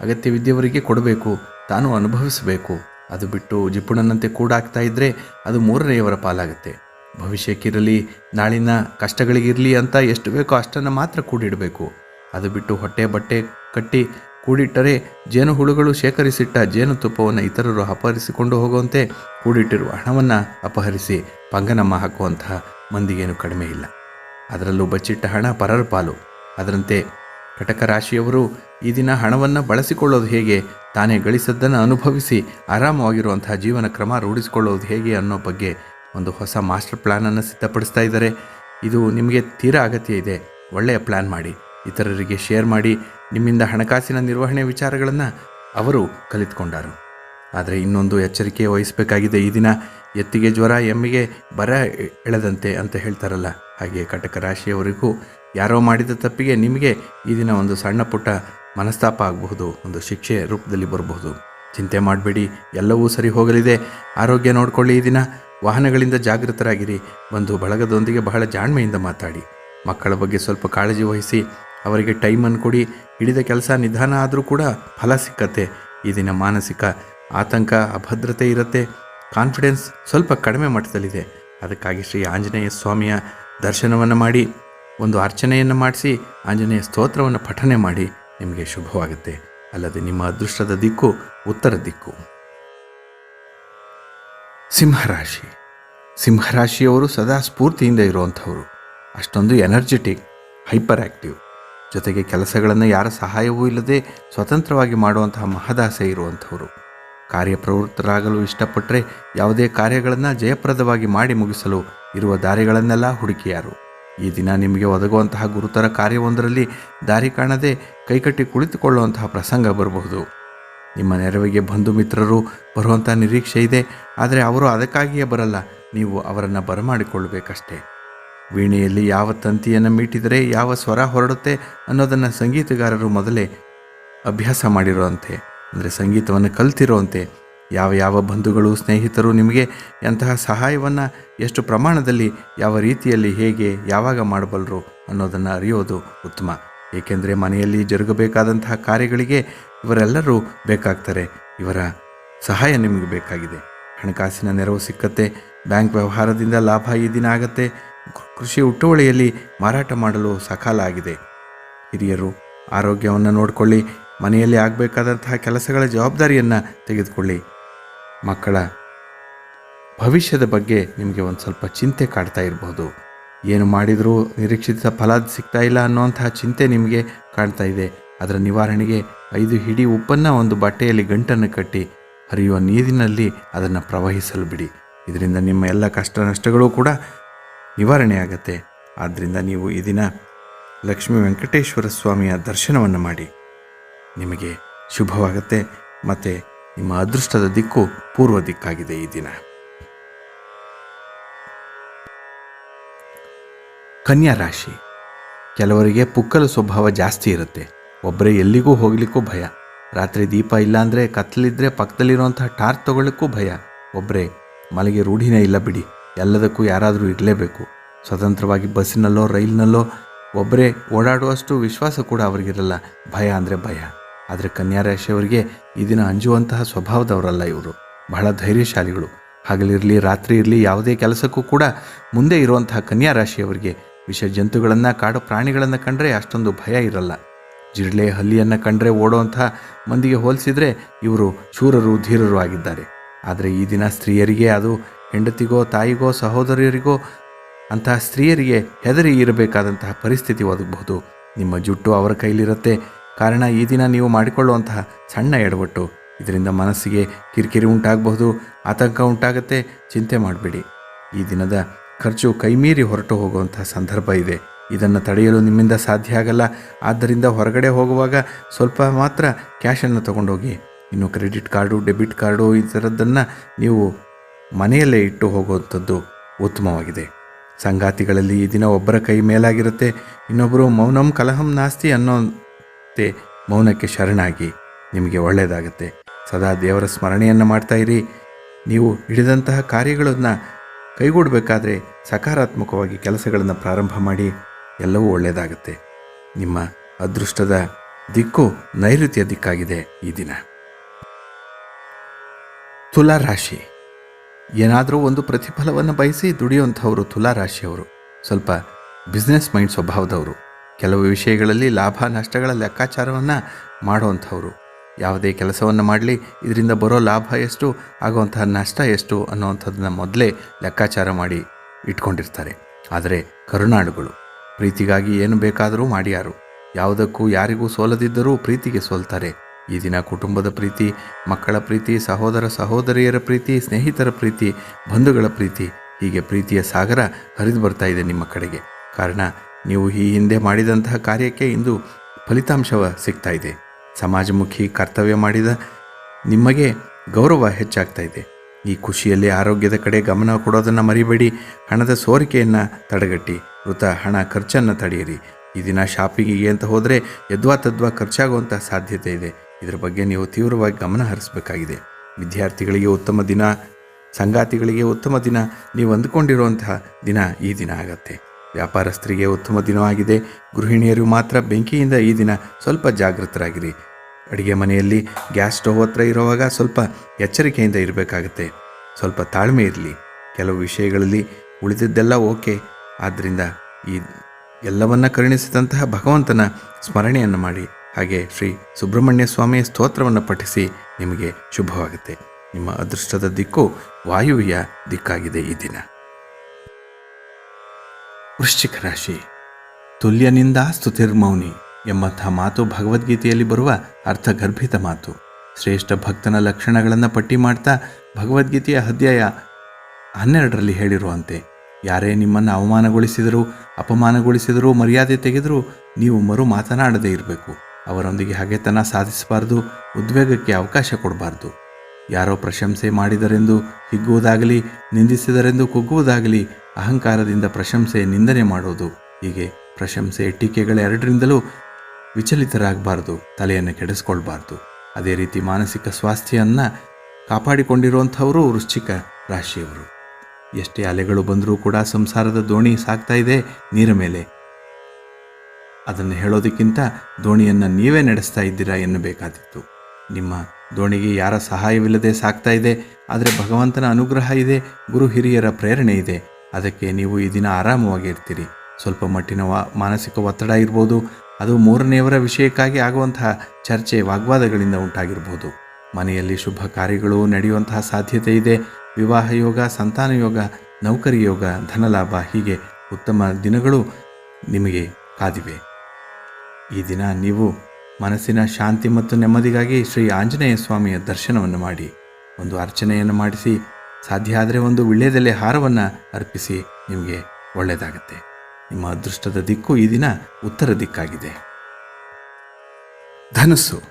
ಅಗತ್ಯವಿದ್ದವರಿಗೆ ಕೊಡಬೇಕು ತಾನು ಅನುಭವಿಸಬೇಕು. ಅದು ಬಿಟ್ಟು ಜಿಪುಣನಂತೆ ಕೂಡಾಗ್ತಾ ಇದ್ದರೆ ಅದು ಮೂರನೆಯವರ ಪಾಲಾಗುತ್ತೆ. ಭವಿಷ್ಯಕ್ಕಿರಲಿ ನಾಳಿನ ಕಷ್ಟಗಳಿಗಿರಲಿ ಅಂತ ಎಷ್ಟು ಬೇಕೋ ಅಷ್ಟನ್ನು ಮಾತ್ರ ಕೂಡಿಡಬೇಕು. ಅದು ಬಿಟ್ಟು ಹೊಟ್ಟೆ ಬಟ್ಟೆ ಕಟ್ಟಿ ಕೂಡಿಟ್ಟರೆ ಜೇನುಹುಳುಗಳು ಶೇಖರಿಸಿಟ್ಟ ಜೇನುತುಪ್ಪವನ್ನು ಇತರರು ಅಪಹರಿಸಿಕೊಂಡು ಹೋಗುವಂತೆ ಕೂಡಿಟ್ಟಿರುವ ಹಣವನ್ನು ಅಪಹರಿಸಿ ಪಂಗನಮ್ಮ ಹಾಕುವಂತಹ ಮಂದಿಗೇನು ಕಡಿಮೆ ಇಲ್ಲ. ಅದರಲ್ಲೂ ಬಚ್ಚಿಟ್ಟ ಹಣ ಪರರ ಪಾಲು. ಅದರಂತೆ ಕಟಕ ರಾಶಿಯವರು ಈ ದಿನ ಹಣವನ್ನು ಬಳಸಿಕೊಳ್ಳೋದು ಹೇಗೆ? ತಾನೇ ಗಳಿಸದ್ದನ್ನು ಅನುಭವಿಸಿ ಆರಾಮವಾಗಿರುವಂತಹ ಜೀವನ ಕ್ರಮ ರೂಢಿಸಿಕೊಳ್ಳೋದು ಹೇಗೆ ಅನ್ನೋ ಬಗ್ಗೆ ಒಂದು ಹೊಸ ಮಾಸ್ಟರ್ ಪ್ಲ್ಯಾನನ್ನು ಸಿದ್ಧಪಡಿಸ್ತಾ ಇದ್ದಾರೆ. ಇದು ನಿಮಗೆ ತೀರಾ ಅಗತ್ಯ ಇದೆ. ಒಳ್ಳೆಯ ಪ್ಲ್ಯಾನ್ ಮಾಡಿ. ಇತರರಿಗೆ ಶೇರ್ ಮಾಡಿ. ನಿಮ್ಮಿಂದ ಹಣಕಾಸಿನ ನಿರ್ವಹಣೆ ವಿಚಾರಗಳನ್ನು ಅವರು ಕಲಿತ್ಕೊಂಡರು. ಆದರೆ ಇನ್ನೊಂದು ಎಚ್ಚರಿಕೆ ವಹಿಸಬೇಕಾಗಿದೆ ಈ ದಿನ. ಎತ್ತಿಗೆ ಜ್ವರ, ಎಮ್ಮಿಗೆ ಬರ ಎಳೆದಂತೆ ಅಂತ ಹೇಳ್ತಾರಲ್ಲ. ಹಾಗೆ ಕಟಕ ರಾಶಿಯವರಿಗೂ ಯಾರೋ ಮಾಡಿದ ತಪ್ಪಿಗೆ ನಿಮಗೆ ಈ ದಿನ ಒಂದು ಸಣ್ಣ ಪುಟ್ಟ ಮನಸ್ತಾಪ ಆಗಬಹುದು, ಒಂದು ಶಿಕ್ಷೆ ರೂಪದಲ್ಲಿ ಬರಬಹುದು. ಚಿಂತೆ ಮಾಡಬೇಡಿ, ಎಲ್ಲವೂ ಸರಿ ಹೋಗಲಿದೆ. ಆರೋಗ್ಯ ನೋಡಿಕೊಳ್ಳಿ ಈ ದಿನ. ವಾಹನಗಳಿಂದ ಜಾಗೃತರಾಗಿರಿ. ಬಂಧು ಬಳಗದೊಂದಿಗೆ ಬಹಳ ಜಾಣ್ಮೆಯಿಂದ ಮಾತಾಡಿ. ಮಕ್ಕಳ ಬಗ್ಗೆ ಸ್ವಲ್ಪ ಕಾಳಜಿ ವಹಿಸಿ, ಅವರಿಗೆ ಟೈಮನ್ನು ಕೊಡಿ. ಹಿಡಿದ ಕೆಲಸ ನಿಧಾನ ಆದರೂ ಕೂಡ ಫಲ ಸಿಕ್ಕತ್ತೆ. ಈ ದಿನ ಮಾನಸಿಕ ಆತಂಕ, ಅಭದ್ರತೆ ಇರುತ್ತೆ. ಕಾನ್ಫಿಡೆನ್ಸ್ ಸ್ವಲ್ಪ ಕಡಿಮೆ ಮಟ್ಟದಲ್ಲಿದೆ. ಅದಕ್ಕಾಗಿ ಶ್ರೀ ಆಂಜನೇಯ ಸ್ವಾಮಿಯ ದರ್ಶನವನ್ನು ಮಾಡಿ ಒಂದು ಅರ್ಚನೆಯನ್ನು ಮಾಡಿಸಿ ಆಂಜನೇಯ ಸ್ತೋತ್ರವನ್ನು ಪಠನೆ ಮಾಡಿ ನಿಮಗೆ ಶುಭವಾಗುತ್ತೆ. ಅಲ್ಲದೆ ನಿಮ್ಮ ಅದೃಷ್ಟದ ದಿಕ್ಕು ಉತ್ತರ ದಿಕ್ಕು. ಸಿಂಹರಾಶಿ. ಸಿಂಹರಾಶಿಯವರು ಸದಾ ಸ್ಫೂರ್ತಿಯಿಂದ ಇರುವಂಥವರು. ಅಷ್ಟೊಂದು ಎನರ್ಜೆಟಿಕ್ ಹೈಪರ್ ಆ್ಯಕ್ಟಿವ್ ಜೊತೆಗೆ ಕೆಲಸಗಳನ್ನು ಯಾರ ಸಹಾಯವೂ ಇಲ್ಲದೆ ಸ್ವತಂತ್ರವಾಗಿ ಮಾಡುವಂತಹ ಮಹದಾಸೆ ಇರುವಂಥವರು. ಕಾರ್ಯಪ್ರವೃತ್ತರಾಗಲು ಇಷ್ಟಪಟ್ಟರೆ ಯಾವುದೇ ಕಾರ್ಯಗಳನ್ನು ಜಯಪ್ರದವಾಗಿ ಮಾಡಿ ಮುಗಿಸಲು ಇರುವ ದಾರಿಗಳನ್ನೆಲ್ಲ ಹುಡುಕಿಯಾರು. ಈ ದಿನ ನಿಮಗೆ ಒದಗುವಂತಹ ಗುರುತರ ಕಾರ್ಯವೊಂದರಲ್ಲಿ ದಾರಿ ಕಾಣದೆ ಕೈಕಟ್ಟಿ ಕುಳಿತುಕೊಳ್ಳುವಂತಹ ಪ್ರಸಂಗ ಬರಬಹುದು. ನಿಮ್ಮ ನೆರವಿಗೆ ಬಂಧು ಮಿತ್ರರು ಬರುವಂಥ ನಿರೀಕ್ಷೆ ಇದೆ, ಆದರೆ ಅವರು ಅದಕ್ಕಾಗಿಯೇ ಬರಲ್ಲ, ನೀವು ಅವರನ್ನು ಬರಮಾಡಿಕೊಳ್ಳಬೇಕಷ್ಟೇ. ವೀಣೆಯಲ್ಲಿ ಯಾವ ತಂತಿಯನ್ನು ಮೀಟಿದರೆ ಯಾವ ಸ್ವರ ಹೊರಡುತ್ತೆ ಅನ್ನೋದನ್ನು ಸಂಗೀತಗಾರರು ಮೊದಲೇ ಅಭ್ಯಾಸ ಮಾಡಿರುವಂತೆ, ಅಂದರೆ ಸಂಗೀತವನ್ನು ಕಲ್ತಿರುವಂತೆ ಯಾವ ಯಾವ ಬಂಧುಗಳು, ಸ್ನೇಹಿತರು ನಿಮಗೆ ಎಂತಹ ಸಹಾಯವನ್ನು ಎಷ್ಟು ಪ್ರಮಾಣದಲ್ಲಿ, ಯಾವ ರೀತಿಯಲ್ಲಿ, ಹೇಗೆ, ಯಾವಾಗ ಮಾಡಬಲ್ಲರು ಅನ್ನೋದನ್ನು ಅರಿಯೋದು ಉತ್ತಮ. ಏಕೆಂದರೆ ಮನೆಯಲ್ಲಿ ಜರುಗಬೇಕಾದಂತಹ ಕಾರ್ಯಗಳಿಗೆ ಇವರೆಲ್ಲರೂ ಬೇಕಾಗ್ತಾರೆ. ಇವರ ಸಹಾಯ ನಿಮಗೆ ಬೇಕಾಗಿದೆ. ಹಣಕಾಸಿನ ನೆರವು ಸಿಕ್ಕತ್ತೆ, ಬ್ಯಾಂಕ್ ವ್ಯವಹಾರದಿಂದ ಲಾಭ ಈ ದಿನ ಆಗತ್ತೆ, ಕೃಷಿ ಹುಟ್ಟುವಳಿಯಲ್ಲಿ ಮಾರಾಟ ಮಾಡಲು ಸಕಾಲ ಆಗಿದೆ. ಹಿರಿಯರು, ಆರೋಗ್ಯವನ್ನು ನೋಡಿಕೊಳ್ಳಿ, ಮನೆಯಲ್ಲಿ ಆಗಬೇಕಾದಂತಹ ಕೆಲಸಗಳ ಜವಾಬ್ದಾರಿಯನ್ನು ತೆಗೆದುಕೊಳ್ಳಿ. ಮಕ್ಕಳ ಭವಿಷ್ಯದ ಬಗ್ಗೆ ನಿಮಗೆ ಒಂದು ಸ್ವಲ್ಪ ಚಿಂತೆ ಕಾಡ್ತಾ ಇರಬಹುದು ಏನು ಮಾಡಿದರೂ ನಿರೀಕ್ಷಿತ ಫಲ ಸಿಗ್ತಾ ಇಲ್ಲ ಅನ್ನುವಂತಹ ಚಿಂತೆ ನಿಮಗೆ ಕಾಣ್ತಾ ಇದೆ. ಅದರ ನಿವಾರಣೆಗೆ ಐದು ಹಿಡಿ ಉಪ್ಪನ್ನು ಒಂದು ಬಟ್ಟೆಯಲ್ಲಿ ಗಂಟನ್ನು ಕಟ್ಟಿ ಹರಿಯುವ ನೀರಿನಲ್ಲಿ ಅದನ್ನು ಪ್ರವಹಿಸಲು ಬಿಡಿ. ಇದರಿಂದ ನಿಮ್ಮ ಎಲ್ಲ ಕಷ್ಟ ನಷ್ಟಗಳು ಕೂಡ ನಿವಾರಣೆ ಆಗುತ್ತೆ. ಆದ್ದರಿಂದ ನೀವು ಈ ದಿನ ಲಕ್ಷ್ಮೀ ವೆಂಕಟೇಶ್ವರ ಸ್ವಾಮಿಯ ದರ್ಶನವನ್ನು ಮಾಡಿ. ನಿಮಗೆ ಶುಭವಾಗುತ್ತೆ. ಮತ್ತು ನಿಮ್ಮ ಅದೃಷ್ಟದ ದಿಕ್ಕು ಪೂರ್ವ ದಿಕ್ಕಾಗಿದೆ ಈ ದಿನ. ಕನ್ಯಾ ರಾಶಿ. ಕೆಲವರಿಗೆ ಪುಕ್ಕಲ ಸ್ವಭಾವ ಜಾಸ್ತಿ ಇರುತ್ತೆ. ಒಬ್ಬರೇ ಎಲ್ಲಿಗೂ ಹೋಗ್ಲಿಕ್ಕೂ ಭಯ. ರಾತ್ರಿ ದೀಪ ಇಲ್ಲ ಅಂದರೆ ಕತ್ತಲಿದ್ರೆ ಪಕ್ಕದಲ್ಲಿರುವಂತಹ ಟಾರ್ಚ್ ತಗೊಳ್ಳಿಕ್ಕೂ ಭಯ. ಒಬ್ಬರೇ ಮಲಗಿ ರೂಢಿನೇ ಇಲ್ಲ ಬಿಡಿ. ಎಲ್ಲದಕ್ಕೂ ಯಾರಾದರೂ ಇರಲೇಬೇಕು. ಸ್ವತಂತ್ರವಾಗಿ ಬಸ್ಸಿನಲ್ಲೋ, ರೈಲ್ನಲ್ಲೋ ಒಬ್ಬರೇ ಓಡಾಡುವಷ್ಟು ವಿಶ್ವಾಸ ಕೂಡ ಅವರಿಗಿರಲ್ಲ. ಭಯ ಅಂದರೆ ಭಯ. ಆದರೆ ಕನ್ಯಾ ರಾಶಿಯವರಿಗೆ ಈ ದಿನ ಅಂಜುವಂತಹ ಸ್ವಭಾವದವರಲ್ಲ ಇವರು. ಬಹಳ ಧೈರ್ಯಶಾಲಿಗಳು. ಹಗಲಿರಲಿ, ರಾತ್ರಿ ಇರಲಿ ಯಾವುದೇ ಕೆಲಸಕ್ಕೂ ಕೂಡ ಮುಂದೆ ಇರುವಂತಹ ಕನ್ಯಾ ರಾಶಿಯವರಿಗೆ ವಿಷ ಜಂತುಗಳನ್ನು, ಕಾಡು ಪ್ರಾಣಿಗಳನ್ನು ಕಂಡರೆ ಅಷ್ಟೊಂದು ಭಯ ಇರಲ್ಲ. ಜಿರಳೆ, ಹಲ್ಲಿಯನ್ನು ಕಂಡರೆ ಓಡುವಂತಹ ಮಂದಿಗೆ ಹೋಲಿಸಿದರೆ ಇವರು ಶೂರರು, ಧೀರರು ಆಗಿದ್ದಾರೆ. ಆದರೆ ಈ ದಿನ ಸ್ತ್ರೀಯರಿಗೆ ಅದು ಹೆಂಡತಿಗೋ, ತಾಯಿಗೋ, ಸಹೋದರಿಯರಿಗೋ ಅಂತಹ ಸ್ತ್ರೀಯರಿಗೆ ಹೆದರಿ ಇರಬೇಕಾದಂತಹ ಪರಿಸ್ಥಿತಿ ಒದಗಬಹುದು. ನಿಮ್ಮ ಜುಟ್ಟು ಅವರ ಕೈಲಿರುತ್ತೆ. ಕಾರಣ ಈ ದಿನ ನೀವು ಮಾಡಿಕೊಳ್ಳುವಂತಹ ಸಣ್ಣ ಎಡವಟ್ಟು. ಇದರಿಂದ ಮನಸ್ಸಿಗೆ ಕಿರಿಕಿರಿ ಉಂಟಾಗಬಹುದು, ಆತಂಕ ಉಂಟಾಗುತ್ತೆ, ಚಿಂತೆ ಮಾಡಬೇಡಿ. ಈ ದಿನದ ಖರ್ಚು ಕೈಮೀರಿ ಹೊರಟು ಹೋಗುವಂತಹ ಸಂದರ್ಭ ಇದೆ. ಇದನ್ನು ತಡೆಯಲು ನಿಮ್ಮಿಂದ ಸಾಧ್ಯ ಆಗಲ್ಲ. ಆದ್ದರಿಂದ ಹೊರಗಡೆ ಹೋಗುವಾಗ ಸ್ವಲ್ಪ ಮಾತ್ರ ಕ್ಯಾಶನ್ನು ತಗೊಂಡೋಗಿ. ಇನ್ನು ಕ್ರೆಡಿಟ್ ಕಾರ್ಡು, ಡೆಬಿಟ್ ಕಾರ್ಡು ಈ ಥರದ್ದನ್ನು ನೀವು ಮನೆಯಲ್ಲೇ ಇಟ್ಟು ಹೋಗುವಂಥದ್ದು ಉತ್ತಮವಾಗಿದೆ. ಸಂಗಾತಿಗಳಲ್ಲಿ ಈ ದಿನ ಒಬ್ಬರ ಕೈ ಮೇಲಾಗಿರುತ್ತೆ. ಇನ್ನೊಬ್ಬರು ಮೌನಂ ಕಲಹಂ ನಾಸ್ತಿ ಮೌನಕ್ಕೆ ಶರಣಾಗಿ ನಿಮಗೆ ಒಳ್ಳೆಯದಾಗುತ್ತೆ. ಸದಾ ದೇವರ ಸ್ಮರಣೆಯನ್ನು ಮಾಡ್ತಾ ಇರಿ. ನೀವು ಹಿಡಿದಂತಹ ಕಾರ್ಯಗಳನ್ನು ಕೈಗೂಡಬೇಕಾದ್ರೆ ಸಕಾರಾತ್ಮಕವಾಗಿ ಕೆಲಸಗಳನ್ನು ಪ್ರಾರಂಭ ಮಾಡಿ, ಎಲ್ಲವೂ ಒಳ್ಳೆಯದಾಗುತ್ತೆ. ನಿಮ್ಮ ಅದೃಷ್ಟದ ದಿಕ್ಕು ನೈಋತ್ಯ ದಿಕ್ಕಾಗಿದೆ ಈ ದಿನ. ತುಲಾ ರಾಶಿ ಏನಾದರೂ ಒಂದು ಪ್ರತಿಫಲವನ್ನು ಬಯಸಿ ದುಡಿಯುವಂಥವರು ತುಲಾ ರಾಶಿಯವರು ಸ್ವಲ್ಪ ಬಿಸ್ನೆಸ್ ಮೈಂಡ್ ಸ್ವಭಾವದವರು. ಕೆಲವು ವಿಷಯಗಳಲ್ಲಿ ಲಾಭ ನಷ್ಟಗಳ ಲೆಕ್ಕಾಚಾರವನ್ನು ಮಾಡುವಂಥವ್ರು. ಯಾವುದೇ ಕೆಲಸವನ್ನು ಮಾಡಲಿ, ಇದರಿಂದ ಬರೋ ಲಾಭ ಎಷ್ಟು, ಆಗುವಂತಹ ನಷ್ಟ ಎಷ್ಟು ಅನ್ನುವಂಥದ್ದನ್ನ ಮೊದಲೇ ಲೆಕ್ಕಾಚಾರ ಮಾಡಿ ಇಟ್ಕೊಂಡಿರ್ತಾರೆ. ಆದರೆ ಕರುನಾಡುಗಳು, ಪ್ರೀತಿಗಾಗಿ ಏನು ಬೇಕಾದರೂ ಮಾಡ್ಯಾರು ಯಾವುದಕ್ಕೂ ಯಾರಿಗೂ ಸೋಲದಿದ್ದರೂ ಪ್ರೀತಿಗೆ ಸೋಲ್ತಾರೆ. ಈ ದಿನ ಕುಟುಂಬದ ಪ್ರೀತಿ, ಮಕ್ಕಳ ಪ್ರೀತಿ, ಸಹೋದರ ಸಹೋದರಿಯರ ಪ್ರೀತಿ, ಸ್ನೇಹಿತರ ಪ್ರೀತಿ, ಬಂಧುಗಳ ಪ್ರೀತಿ, ಹೀಗೆ ಪ್ರೀತಿಯ ಸಾಗರ ಹರಿದು ಬರ್ತಾ ಇದೆ ನಿಮ್ಮ ಕಡೆಗೆ. ಕಾರಣ ನೀವು ಈ ಹಿಂದೆ ಮಾಡಿದಂತಹ ಕಾರ್ಯಕ್ಕೆ ಇಂದು ಫಲಿತಾಂಶವ ಸಿಗ್ತಾ ಇದೆ. ಸಮಾಜಮುಖಿ ಕರ್ತವ್ಯ ಮಾಡಿದ ನಿಮಗೆ ಗೌರವ ಹೆಚ್ಚಾಗ್ತಾ ಇದೆ. ಈ ಖುಷಿಯಲ್ಲಿ ಆರೋಗ್ಯದ ಕಡೆ ಗಮನ ಕೊಡೋದನ್ನು ಮರಿಬೇಡಿ. ಹಣದ ಸೋರಿಕೆಯನ್ನು ತಡೆಗಟ್ಟಿ. ವೃತ ಹಣ ಖರ್ಚನ್ನು ತಡೆಯಿರಿ. ಈ ದಿನ ಶಾಪಿಂಗಿಗೆ ಅಂತ ಹೋದರೆ ಯದ್ವಾ ತದ್ವಾ ಖರ್ಚಾಗುವಂಥ ಸಾಧ್ಯತೆ ಇದೆ. ಇದರ ಬಗ್ಗೆ ನೀವು ತೀವ್ರವಾಗಿ ಗಮನ ಹರಿಸಬೇಕಾಗಿದೆ. ವಿದ್ಯಾರ್ಥಿಗಳಿಗೆ ಉತ್ತಮ ದಿನ, ಸಂಗಾತಿಗಳಿಗೆ ಉತ್ತಮ ದಿನ, ನೀವು ಅಂದುಕೊಂಡಿರುವಂತಹ ದಿನ ಈ ದಿನ ಆಗತ್ತೆ. ವ್ಯಾಪಾರಸ್ಥರಿಗೆ ಉತ್ತಮ ದಿನವಾಗಿದೆ. ಗೃಹಿಣಿಯರು ಮಾತ್ರ ಬೆಂಕಿಯಿಂದ ಈ ದಿನ ಸ್ವಲ್ಪ ಜಾಗೃತರಾಗಿರಿ. ಅಡುಗೆ ಮನೆಯಲ್ಲಿ ಗ್ಯಾಸ್ ಸ್ಟೋವ್ ಹತ್ರ ಇರುವಾಗ ಸ್ವಲ್ಪ ಎಚ್ಚರಿಕೆಯಿಂದ ಇರಬೇಕಾಗತ್ತೆ. ಸ್ವಲ್ಪ ತಾಳ್ಮೆ ಇರಲಿ. ಕೆಲವು ವಿಷಯಗಳಲ್ಲಿ ಉಳಿದಿದ್ದೆಲ್ಲ ಓಕೆ. ಆದ್ದರಿಂದ ಈ ಎಲ್ಲವನ್ನ ಕರುಣಿಸಿದಂತಹ ಭಗವಂತನ ಸ್ಮರಣೆಯನ್ನು ಮಾಡಿ. ಹಾಗೆ ಶ್ರೀ ಸುಬ್ರಹ್ಮಣ್ಯ ಸ್ವಾಮಿಯ ಸ್ತೋತ್ರವನ್ನು ಪಠಿಸಿ ನಿಮಗೆ ಶುಭವಾಗುತ್ತೆ. ನಿಮ್ಮ ಅದೃಷ್ಟದ ದಿಕ್ಕು ವಾಯುವ್ಯ ದಿಕ್ಕಾಗಿದೆ ಈ ದಿನ. ವೃಶ್ಚಿಕ ರಾಶಿ. ತುಲ್ಯನಿಂದ ಸ್ತುತಿರ್ಮೌನಿ ಎಂಬಂತಹ ಮಾತು ಭಗವದ್ಗೀತೆಯಲ್ಲಿ ಬರುವ ಅರ್ಥಗರ್ಭಿತ ಮಾತು. ಶ್ರೇಷ್ಠ ಭಕ್ತನ ಲಕ್ಷಣಗಳನ್ನು ಪಟ್ಟಿ ಮಾಡ್ತಾ ಭಗವದ್ಗೀತೆಯ ಅಧ್ಯಾಯ ಹನ್ನೆರಡರಲ್ಲಿ ಹೇಳಿರುವಂತೆ, ಯಾರೇ ನಿಮ್ಮನ್ನು ಅವಮಾನಗೊಳಿಸಿದರೂ, ಅಪಮಾನಗೊಳಿಸಿದರೂ, ಮರ್ಯಾದೆ ತೆಗೆದರೂ ನೀವು ಮರು ಮಾತನಾಡದೇ ಇರಬೇಕು. ಅವರೊಂದಿಗೆ ಹಗೆತನ ಸಾಧಿಸಬಾರ್ದು, ಉದ್ವೇಗಕ್ಕೆ ಅವಕಾಶ ಕೊಡಬಾರ್ದು. ಯಾರೋ ಪ್ರಶಂಸೆ ಮಾಡಿದರೆಂದು ಹಿಗ್ಗುವುದಾಗಲಿ, ನಿಂದಿಸಿದರೆಂದು ಕುಗ್ಗುವುದಾಗಲಿ, ಅಹಂಕಾರದಿಂದ ಪ್ರಶಂಸೆ ನಿಂದನೆ ಮಾಡೋದು. ಹೀಗೆ ಪ್ರಶಂಸೆ ಟೀಕೆಗಳೆರಡರಿಂದಲೂ ವಿಚಲಿತರಾಗಬಾರ್ದು, ತಲೆಯನ್ನು ಕೆಡಿಸ್ಕೊಳ್ಬಾರ್ದು. ಅದೇ ರೀತಿ ಮಾನಸಿಕ ಸ್ವಾಸ್ಥ್ಯವನ್ನು ಕಾಪಾಡಿಕೊಂಡಿರುವಂಥವರು ವೃಶ್ಚಿಕ ರಾಶಿಯವರು. ಎಷ್ಟೇ ಅಲೆಗಳು ಬಂದರೂ ಕೂಡ ಸಂಸಾರದ ದೋಣಿ ಸಾಗ್ತಾ ಇದೆ, ನೀರ ಮೇಲೆ. ಅದನ್ನು ಹೇಳೋದಕ್ಕಿಂತ ದೋಣಿಯನ್ನು ನೀವೇ ನಡೆಸ್ತಾ ಇದ್ದೀರಾ ಎನ್ನಬೇಕಾದಿತ್ತು. ನಿಮ್ಮ ದೋಣಿಗೆ ಯಾರ ಸಹಾಯವಿಲ್ಲದೆ ಸಾಕ್ತಾ ಇದೆ, ಆದರೆ ಭಗವಂತನ ಅನುಗ್ರಹ ಇದೆ, ಗುರು ಹಿರಿಯರ ಪ್ರೇರಣೆ ಇದೆ. ಅದಕ್ಕೆ ನೀವು ಈ ದಿನ ಆರಾಮವಾಗಿ ಇರ್ತೀರಿ. ಸ್ವಲ್ಪ ಮಟ್ಟಿನ ಮಾನಸಿಕ ಒತ್ತಡ ಇರ್ಬೋದು. ಅದು ಮೂರನೆಯವರ ವಿಷಯಕ್ಕಾಗಿ ಆಗುವಂತಹ ಚರ್ಚೆ ವಾಗ್ವಾದಗಳಿಂದ ಉಂಟಾಗಿರ್ಬೋದು. ಮನೆಯಲ್ಲಿ ಶುಭ ಕಾರ್ಯಗಳು ನಡೆಯುವಂತಹ ಸಾಧ್ಯತೆ ಇದೆ. ವಿವಾಹ ಯೋಗ, ಸಂತಾನ ಯೋಗ, ನೌಕರಿ ಯೋಗ, ಧನಲಾಭ ಹೀಗೆ ಉತ್ತಮ ದಿನಗಳು ನಿಮಗೆ ಕಾದಿವೆ. ಈ ದಿನ ನೀವು ಮನಸ್ಸಿನ ಶಾಂತಿ ಮತ್ತು ನೆಮ್ಮದಿಗಾಗಿ ಶ್ರೀ ಆಂಜನೇಯ ಸ್ವಾಮಿಯ ದರ್ಶನವನ್ನು ಮಾಡಿ. ಒಂದು ಅರ್ಚನೆಯನ್ನು ಮಾಡಿಸಿ, ಸಾಧ್ಯ ಆದರೆ ಒಂದು ವಿಳ್ಯದೆಲೆ ಹಾರವನ್ನು ಅರ್ಪಿಸಿ, ನಿಮಗೆ ಒಳ್ಳೆಯದಾಗತ್ತೆ ನಿಮ್ಮ ಅದೃಷ್ಟದ ದಿಕ್ಕು ಈ ದಿನ ಉತ್ತರ ದಿಕ್ಕಾಗಿದೆ. ಧನಸ್ಸು,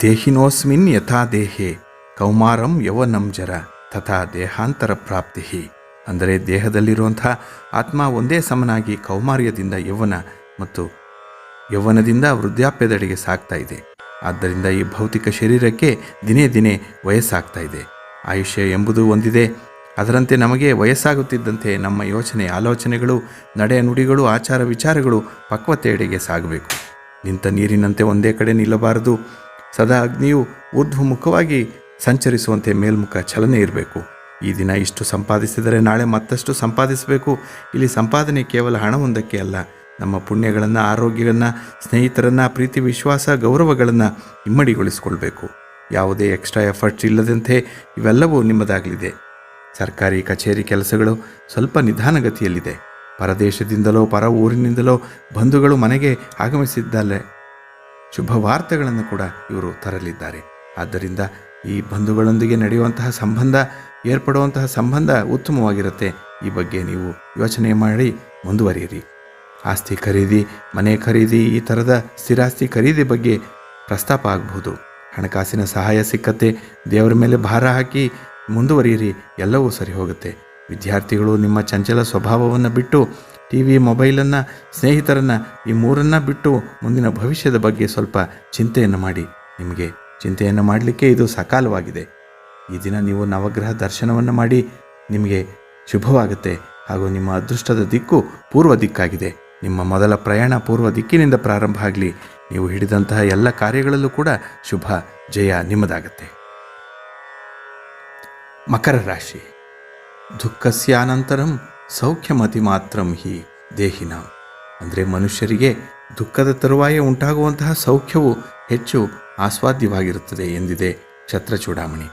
ದೇಹಿನೋಸ್ಮಿನ್ ಯಥಾ ದೇಹೆ, ಕೌಮಾರಂ ಯವನಂ ಜರ, ತಥಾ ದೇಹಾಂತರ ಪ್ರಾಪ್ತಿ ಅಂದರೆ ದೇಹದಲ್ಲಿರುವಂಥ ಆತ್ಮ ಒಂದೇ ಸಮನಾಗಿ ಕೌಮಾರ್ಯದಿಂದ ಯೌವನ ಮತ್ತು ಯೌವನದಿಂದ ವೃದ್ಧಾಪ್ಯದೆಡೆಗೆ ಸಾಗ್ತಾ ಇದೆ. ಆದ್ದರಿಂದ ಈ ಭೌತಿಕ ಶರೀರಕ್ಕೆ ದಿನೇ ದಿನೇ ವಯಸ್ಸಾಗ್ತಾ ಇದೆ. ಆಯುಷ್ಯ ಎಂಬುದು ಒಂದಿದೆ ಅದರಂತೆ ನಮಗೆ ವಯಸ್ಸಾಗುತ್ತಿದ್ದಂತೆ ನಮ್ಮ ಯೋಚನೆ, ಆಲೋಚನೆಗಳು, ನಡೆ ನುಡಿಗಳು, ಆಚಾರ ವಿಚಾರಗಳು ಪಕ್ವತೆಯೆಡೆಗೆ ಸಾಗಬೇಕು. ನಿಂತ ನೀರಿನಂತೆ ಒಂದೇ ಕಡೆ ನಿಲ್ಲಬಾರದು. ಸದಾ ಅಗ್ನಿಯು ಊರ್ಧ್ವಮುಖವಾಗಿ ಸಂಚರಿಸುವಂತೆ ಮೇಲ್ಮುಖ ಚಲನೆ ಇರಬೇಕು. ಈ ದಿನ ಇಷ್ಟು ಸಂಪಾದಿಸಿದರೆ ನಾಳೆ ಮತ್ತಷ್ಟು ಸಂಪಾದಿಸಬೇಕು. ಇಲ್ಲಿ ಸಂಪಾದನೆ ಕೇವಲ ಹಣವೊಂದಕ್ಕೆ ಅಲ್ಲ ನಮ್ಮ ಪುಣ್ಯಗಳನ್ನು ಆರೋಗ್ಯವನ್ನು ಸ್ನೇಹಿತರನ್ನು, ಪ್ರೀತಿ, ವಿಶ್ವಾಸ, ಗೌರವಗಳನ್ನು ಇಮ್ಮಡಿಗೊಳಿಸಿಕೊಳ್ಬೇಕು. ಯಾವುದೇ ಎಕ್ಸ್ಟ್ರಾ ಎಫರ್ಟ್ಸ್ ಇಲ್ಲದಂತೆ ಇವೆಲ್ಲವೂ ನಿಮ್ಮದಾಗಲಿದೆ. ಸರ್ಕಾರಿ ಕಚೇರಿ ಕೆಲಸಗಳು ಸ್ವಲ್ಪ ನಿಧಾನಗತಿಯಲ್ಲಿದೆ. ಪರದೇಶದಿಂದಲೋ, ಪರ ಊರಿನಿಂದಲೋ ಬಂಧುಗಳು ಮನೆಗೆ ಆಗಮಿಸಿದ್ದಲ್ಲೇ ಶುಭ ವಾರ್ತೆಗಳನ್ನು ಕೂಡ ಇವರು ತರಲಿದ್ದಾರೆ. ಆದ್ದರಿಂದ ಈ ಬಂಧುಗಳೊಂದಿಗೆ ನಡೆಯುವಂತಹ ಸಂಬಂಧ, ಏರ್ಪಡುವಂತಹ ಸಂಬಂಧ ಉತ್ತಮವಾಗಿರುತ್ತೆ. ಈ ಬಗ್ಗೆ ನೀವು ಯೋಚನೆ ಮಾಡಿ ಮುಂದುವರಿಯಿರಿ. ಆಸ್ತಿ ಖರೀದಿ, ಮನೆ ಖರೀದಿ ಈ ಥರದ ಸ್ಥಿರಾಸ್ತಿ ಖರೀದಿ ಬಗ್ಗೆ ಪ್ರಸ್ತಾಪ ಆಗಬಹುದು. ಹಣಕಾಸಿನ ಸಹಾಯ ಸಿಕ್ಕತ್ತೆ. ದೇವರ ಮೇಲೆ ಭಾರ ಹಾಕಿ ಮುಂದುವರಿಯಿರಿ. ಎಲ್ಲವೂ ಸರಿ ಹೋಗುತ್ತೆ. ವಿದ್ಯಾರ್ಥಿಗಳು ನಿಮ್ಮ ಚಂಚಲ ಸ್ವಭಾವವನ್ನು ಬಿಟ್ಟು, ಟಿ ವಿ, ಮೊಬೈಲನ್ನು, ಸ್ನೇಹಿತರನ್ನು ಈ ಮೂರನ್ನು ಬಿಟ್ಟು ಮುಂದಿನ ಭವಿಷ್ಯದ ಬಗ್ಗೆ ಸ್ವಲ್ಪ ಚಿಂತೆಯನ್ನು ಮಾಡಿ. ನಿಮಗೆ ಚಿಂತೆಯನ್ನು ಮಾಡಲಿಕ್ಕೆ ಇದು ಸಕಾಲವಾಗಿದೆ. ಈ ದಿನ ನೀವು ನವಗ್ರಹ ದರ್ಶನವನ್ನು ಮಾಡಿ ನಿಮಗೆ ಶುಭವಾಗುತ್ತೆ. ಹಾಗೂ ನಿಮ್ಮ ಅದೃಷ್ಟದ ದಿಕ್ಕು ಪೂರ್ವ ದಿಕ್ಕಾಗಿದೆ. ನಿಮ್ಮ ಮೊದಲ ಪ್ರಯಾಣ ಪೂರ್ವ ದಿಕ್ಕಿನಿಂದ ಪ್ರಾರಂಭ ಆಗಲಿ. ನೀವು ಹಿಡಿದಂತಹ ಎಲ್ಲ ಕಾರ್ಯಗಳಲ್ಲೂ ಕೂಡ ಶುಭ, ಜಯ ನಿಮ್ಮದಾಗತ್ತೆ. ಮಕರ ರಾಶಿ. ದುಃಖಸ್ಯಾನಂತರಂ ಸೌಖ್ಯಮತಿ ಮಾತ್ರಂ ಹಿ ದೇಹಿನ. ಅಂದರೆ ಮನುಷ್ಯರಿಗೆ ದುಃಖದ ತರುವಾಯ ಉಂಟಾಗುವಂತಹ ಸೌಖ್ಯವು ಹೆಚ್ಚು ಆಸ್ವಾದ್ಯವಾಗಿರುತ್ತದೆ ಎಂದಿದೆ ಛತ್ರ ಚೂಡಾಮಣಿ.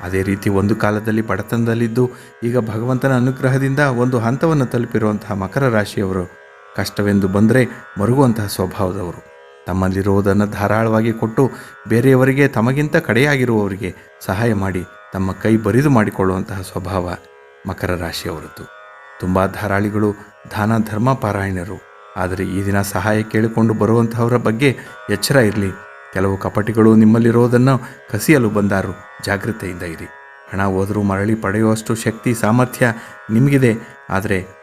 ಅದೇ ರೀತಿ ಒಂದು ಕಾಲದಲ್ಲಿ ಬಡತನದಲ್ಲಿದ್ದು ಈಗ ಭಗವಂತನ ಅನುಗ್ರಹದಿಂದ ಒಂದು ಹಂತವನ್ನು ತಲುಪಿರುವಂತಹ ಮಕರ ರಾಶಿಯವರು ಕಷ್ಟವೆಂದು ಬಂದರೆ ಮರುಗುವಂತಹ ಸ್ವಭಾವದವರು. ತಮ್ಮಲ್ಲಿರುವುದನ್ನು ಧಾರಾಳವಾಗಿ ಕೊಟ್ಟು ಬೇರೆಯವರಿಗೆ ತಮಗಿಂತ ಕಡೆಯಾಗಿರುವವರಿಗೆ ಸಹಾಯ ಮಾಡಿ ತಮ್ಮ ಕೈ ಬರಿದು ಮಾಡಿಕೊಳ್ಳುವಂತಹ ಸ್ವಭಾವ ಮಕರ ರಾಶಿಯವರದ್ದು. ತುಂಬ ಧಾರಾಳಿಗಳು ದಾನ ಧರ್ಮ ಪಾರಾಯಣರು. ಆದರೆ ಈ ದಿನ ಸಹಾಯ ಕೇಳಿಕೊಂಡು ಬರುವಂತಹವರ ಬಗ್ಗೆ ಎಚ್ಚರ ಇರಲಿ. ಕೆಲವು ಕಪಟಿಗಳು ನಿಮ್ಮಲ್ಲಿರೋದನ್ನು ಕಸಿಯಲು ಬಂದಾರು ಜಾಗೃತೆಯಿಂದ ಇರಿ. ಹಣ ಹೋದರೂ ಮರಳಿ ಪಡೆಯುವಷ್ಟು ಶಕ್ತಿ, ಸಾಮರ್ಥ್ಯ ನಿಮಗಿದೆ. ಆದರೆ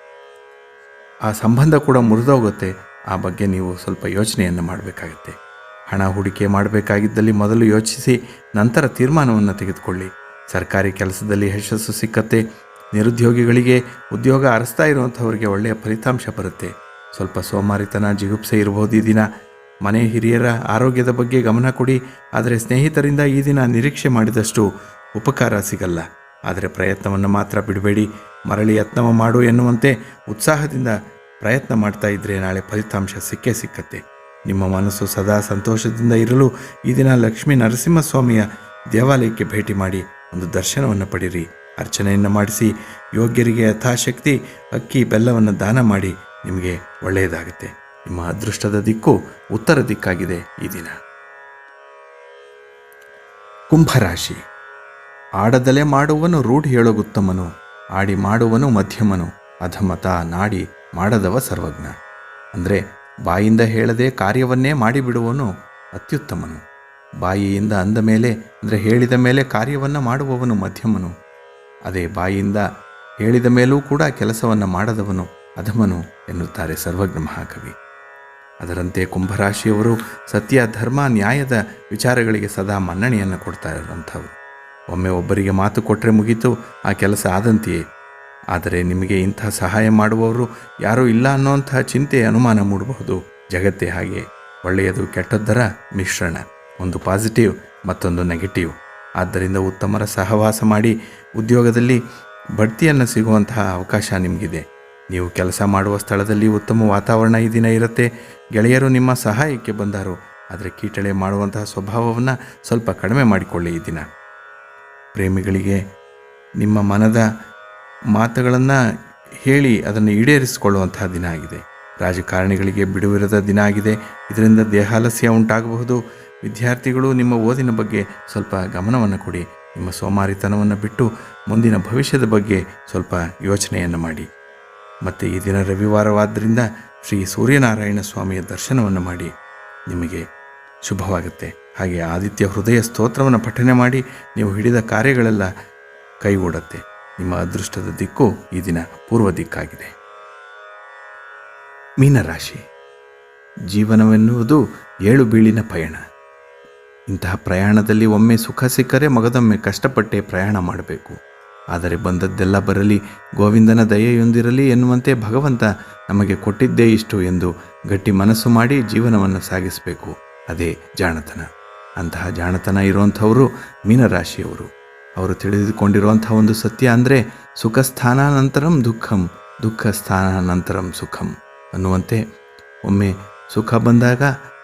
ಆ ಸಂಬಂಧ ಕೂಡ ಮುರಿದೋಗುತ್ತೆ. ಆ ಬಗ್ಗೆ ನೀವು ಸ್ವಲ್ಪ ಯೋಚನೆಯನ್ನು ಮಾಡಬೇಕಾಗತ್ತೆ. ಹಣ ಹೂಡಿಕೆ ಮಾಡಬೇಕಾಗಿದ್ದಲ್ಲಿ ಮೊದಲು ಯೋಚಿಸಿ, ನಂತರ ತೀರ್ಮಾನವನ್ನು ತೆಗೆದುಕೊಳ್ಳಿ. ಸರ್ಕಾರಿ ಕೆಲಸದಲ್ಲಿ ಯಶಸ್ಸು ಸಿಕ್ಕತ್ತೆ. ನಿರುದ್ಯೋಗಿಗಳಿಗೆ ಉದ್ಯೋಗ ಅರಸ್ತಾ ಇರುವಂಥವರಿಗೆ ಒಳ್ಳೆಯ ಫಲಿತಾಂಶ ಬರುತ್ತೆ. ಸ್ವಲ್ಪ ಸೋಮಾರಿತನ, ಜಿಗುಪ್ಸೆ ಇರಬಹುದು ಈ ದಿನ. ಮನೆ ಹಿರಿಯರ ಆರೋಗ್ಯದ ಬಗ್ಗೆ ಗಮನ ಕೊಡಿ. ಆದರೆ ಸ್ನೇಹಿತರಿಂದ ಈ ದಿನ ನಿರೀಕ್ಷೆ ಮಾಡಿದಷ್ಟು ಉಪಕಾರ ಸಿಗಲ್ಲ. ಆದರೆ ಪ್ರಯತ್ನವನ್ನು ಮಾತ್ರ ಬಿಡಬೇಡಿ. ಮರಳಿ ಯತ್ನವ ಮಾಡು ಎನ್ನುವಂತೆ ಉತ್ಸಾಹದಿಂದ ಪ್ರಯತ್ನ ಮಾಡ್ತಾ ಇದ್ದರೆ ನಾಳೆ ಫಲಿತಾಂಶ ಸಿಕ್ಕೇ ಸಿಕ್ಕತ್ತೆ. ನಿಮ್ಮ ಮನಸ್ಸು ಸದಾ ಸಂತೋಷದಿಂದ ಇರಲು ಈ ದಿನ ಲಕ್ಷ್ಮೀ ನರಸಿಂಹಸ್ವಾಮಿಯ ದೇವಾಲಯಕ್ಕೆ ಭೇಟಿ ಮಾಡಿ ಒಂದು ದರ್ಶನವನ್ನು ಪಡಿರಿ ಅರ್ಚನೆಯನ್ನು ಮಾಡಿಸಿ ಯೋಗ್ಯರಿಗೆ ಯಥಾಶಕ್ತಿ, ಅಕ್ಕಿ, ಬೆಲ್ಲವನ್ನು ದಾನ ಮಾಡಿ ನಿಮಗೆ ಒಳ್ಳೆಯದಾಗುತ್ತೆ. ನಿಮ್ಮ ಅದೃಷ್ಟದ ದಿಕ್ಕು ಉತ್ತರ ದಿಕ್ಕಾಗಿದೆ ಈ ದಿನ. ಕುಂಭರಾಶಿ. ಆಡದಲೆ ಮಾಡುವನು ರೂಢಿ ಹೇಳೋಗುತ್ತಮನು. ಆಡಿ ಮಾಡುವನು ಮಧ್ಯಮನು, ಅಧಮತ ನಾಡಿ ಮಾಡದವ ಸರ್ವಜ್ಞ. ಅಂದರೆ ಬಾಯಿಂದ ಹೇಳದೆ ಕಾರ್ಯವನ್ನೇ ಮಾಡಿಬಿಡುವನು ಅತ್ಯುತ್ತಮನು. ಬಾಯಿಯಿಂದ ಅಂದ ಮೇಲೆ, ಅಂದರೆ ಹೇಳಿದ ಮೇಲೆ ಕಾರ್ಯವನ್ನು ಮಾಡುವವನು ಮಧ್ಯಮನು. ಅದೇ ಬಾಯಿಯಿಂದ ಹೇಳಿದ ಮೇಲೂ ಕೂಡ ಕೆಲಸವನ್ನು ಮಾಡದವನು ಅಧಮನು ಎನ್ನುತ್ತಾರೆ ಸರ್ವಜ್ಞ ಮಹಾಕವಿ. ಅದರಂತೆ ಕುಂಭರಾಶಿಯವರು ಸತ್ಯ, ಧರ್ಮ, ನ್ಯಾಯದ ವಿಚಾರಗಳಿಗೆ ಸದಾ ಮನ್ನಣೆಯನ್ನು ಕೊಡ್ತಾ ಇರುವಂಥವ್ರು ಒಮ್ಮೆ ಒಬ್ಬರಿಗೆ ಮಾತು ಕೊಟ್ಟರೆ ಮುಗೀತು, ಆ ಕೆಲಸ ಆದಂತೆಯೇ. ಆದರೆ ನಿಮಗೆ ಇಂಥ ಸಹಾಯ ಮಾಡುವವರು ಯಾರೂ ಇಲ್ಲ ಅನ್ನೋಂತಹ ಚಿಂತೆ ಅನುಮಾನ ಮೂಡಬಹುದು. ಜಗತ್ತೇ ಹಾಗೆ. ಒಳ್ಳೆಯದು ಕೆಟ್ಟದ್ದರ ಮಿಶ್ರಣ. ಒಂದು ಪಾಸಿಟಿವ್, ಮತ್ತೊಂದು ನೆಗೆಟಿವ್. ಆದ್ದರಿಂದ ಉತ್ತಮರ ಸಹವಾಸ ಮಾಡಿ ಉದ್ಯೋಗದಲ್ಲಿ ಬಡ್ತಿಯನ್ನು ಸಿಗುವಂತಹ ಅವಕಾಶ ನಿಮಗಿದೆ. ನೀವು ಕೆಲಸ ಮಾಡುವ ಸ್ಥಳದಲ್ಲಿ ಉತ್ತಮ ವಾತಾವರಣ ಈ ದಿನ ಇರುತ್ತೆ. ಗೆಳೆಯರು ನಿಮ್ಮ ಸಹಾಯಕ್ಕೆ ಬಂದರು. ಆದರೆ ಕೀಟಳೆ ಮಾಡುವಂತಹ ಸ್ವಭಾವವನ್ನು ಸ್ವಲ್ಪ ಕಡಿಮೆ ಮಾಡಿಕೊಳ್ಳಿ ಈ ದಿನ. ಪ್ರೇಮಿಗಳಿಗೆ ನಿಮ್ಮ ಮನದ ಮಾತುಗಳನ್ನು ಹೇಳಿ ಅದನ್ನು ಈಡೇರಿಸಿಕೊಳ್ಳುವಂತಹ ದಿನ ಆಗಿದೆ. ರಾಜಕಾರಣಿಗಳಿಗೆ ಬಿಡುವಿರದ ದಿನ ಆಗಿದೆ. ಇದರಿಂದ ದೇಹಾಲಸ್ಯ ಉಂಟಾಗಬಹುದು. ವಿದ್ಯಾರ್ಥಿಗಳು ನಿಮ್ಮ ಓದಿನ ಬಗ್ಗೆ ಸ್ವಲ್ಪ ಗಮನವನ್ನು ಕೊಡಿ. ನಿಮ್ಮ ಸೋಮಾರಿತನವನ್ನು ಬಿಟ್ಟು ಮುಂದಿನ ಭವಿಷ್ಯದ ಬಗ್ಗೆ ಸ್ವಲ್ಪ ಯೋಚನೆಯನ್ನು ಮಾಡಿ. ಮತ್ತು ಈ ದಿನ ರವಿವಾರವಾದ್ದರಿಂದ ಶ್ರೀ ಸೂರ್ಯನಾರಾಯಣ ಸ್ವಾಮಿಯ ದರ್ಶನವನ್ನು ಮಾಡಿ. ನಿಮಗೆ ಶುಭವಾಗುತ್ತೆ. ಹಾಗೆ ಆದಿತ್ಯ ಹೃದಯ ಸ್ತೋತ್ರವನ್ನು ಪಠನೆ ಮಾಡಿ ನೀವು ಹಿಡಿದ ಕಾರ್ಯಗಳೆಲ್ಲ ಕೈಗೂಡತ್ತೆ. ನಿಮ್ಮ ಅದೃಷ್ಟದ ದಿಕ್ಕು ಈ ದಿನ ಪೂರ್ವ ದಿಕ್ಕಾಗಿದೆ. ಮೀನರಾಶಿ, ಜೀವನವೆನ್ನುವುದು ಏಳು ಬೀಳಿನ ಪಯಣ. ಇಂತಹ ಪ್ರಯಾಣದಲ್ಲಿ ಒಮ್ಮೆ ಸುಖ ಸಿಕ್ಕರೆ ಮಗದೊಮ್ಮೆ ಕಷ್ಟಪಟ್ಟೆ ಪ್ರಯಾಣ ಮಾಡಬೇಕು. ಆದರೆ ಬಂದದ್ದೆಲ್ಲ ಬರಲಿ, ಗೋವಿಂದನ ದಯೆಯೊಂದಿರಲಿ ಎನ್ನುವಂತೆ ಭಗವಂತ ನಮಗೆ ಕೊಟ್ಟಿದ್ದೇ ಇಷ್ಟು ಎಂದು ಗಟ್ಟಿ ಮನಸ್ಸು ಮಾಡಿ ಜೀವನವನ್ನು ಸಾಗಿಸಬೇಕು. ಅದೇ ಜಾಣತನ. ಅಂತಹ ಜಾಣತನ ಇರುವಂಥವರು ಮೀನರಾಶಿಯವರು. ಅವರು ತಿಳಿದುಕೊಂಡಿರುವಂಥ ಒಂದು ಸತ್ಯ ಅಂದರೆ ಸುಖ ಸ್ಥಾನಾನಂತರಂ ದುಃಖಂ ದುಃಖ ಸ್ಥಾನಾನಂತರಂ ಸುಖಂ ಅನ್ನುವಂತೆ ಒಮ್ಮೆ ಸುಖ ಬಂದಾಗ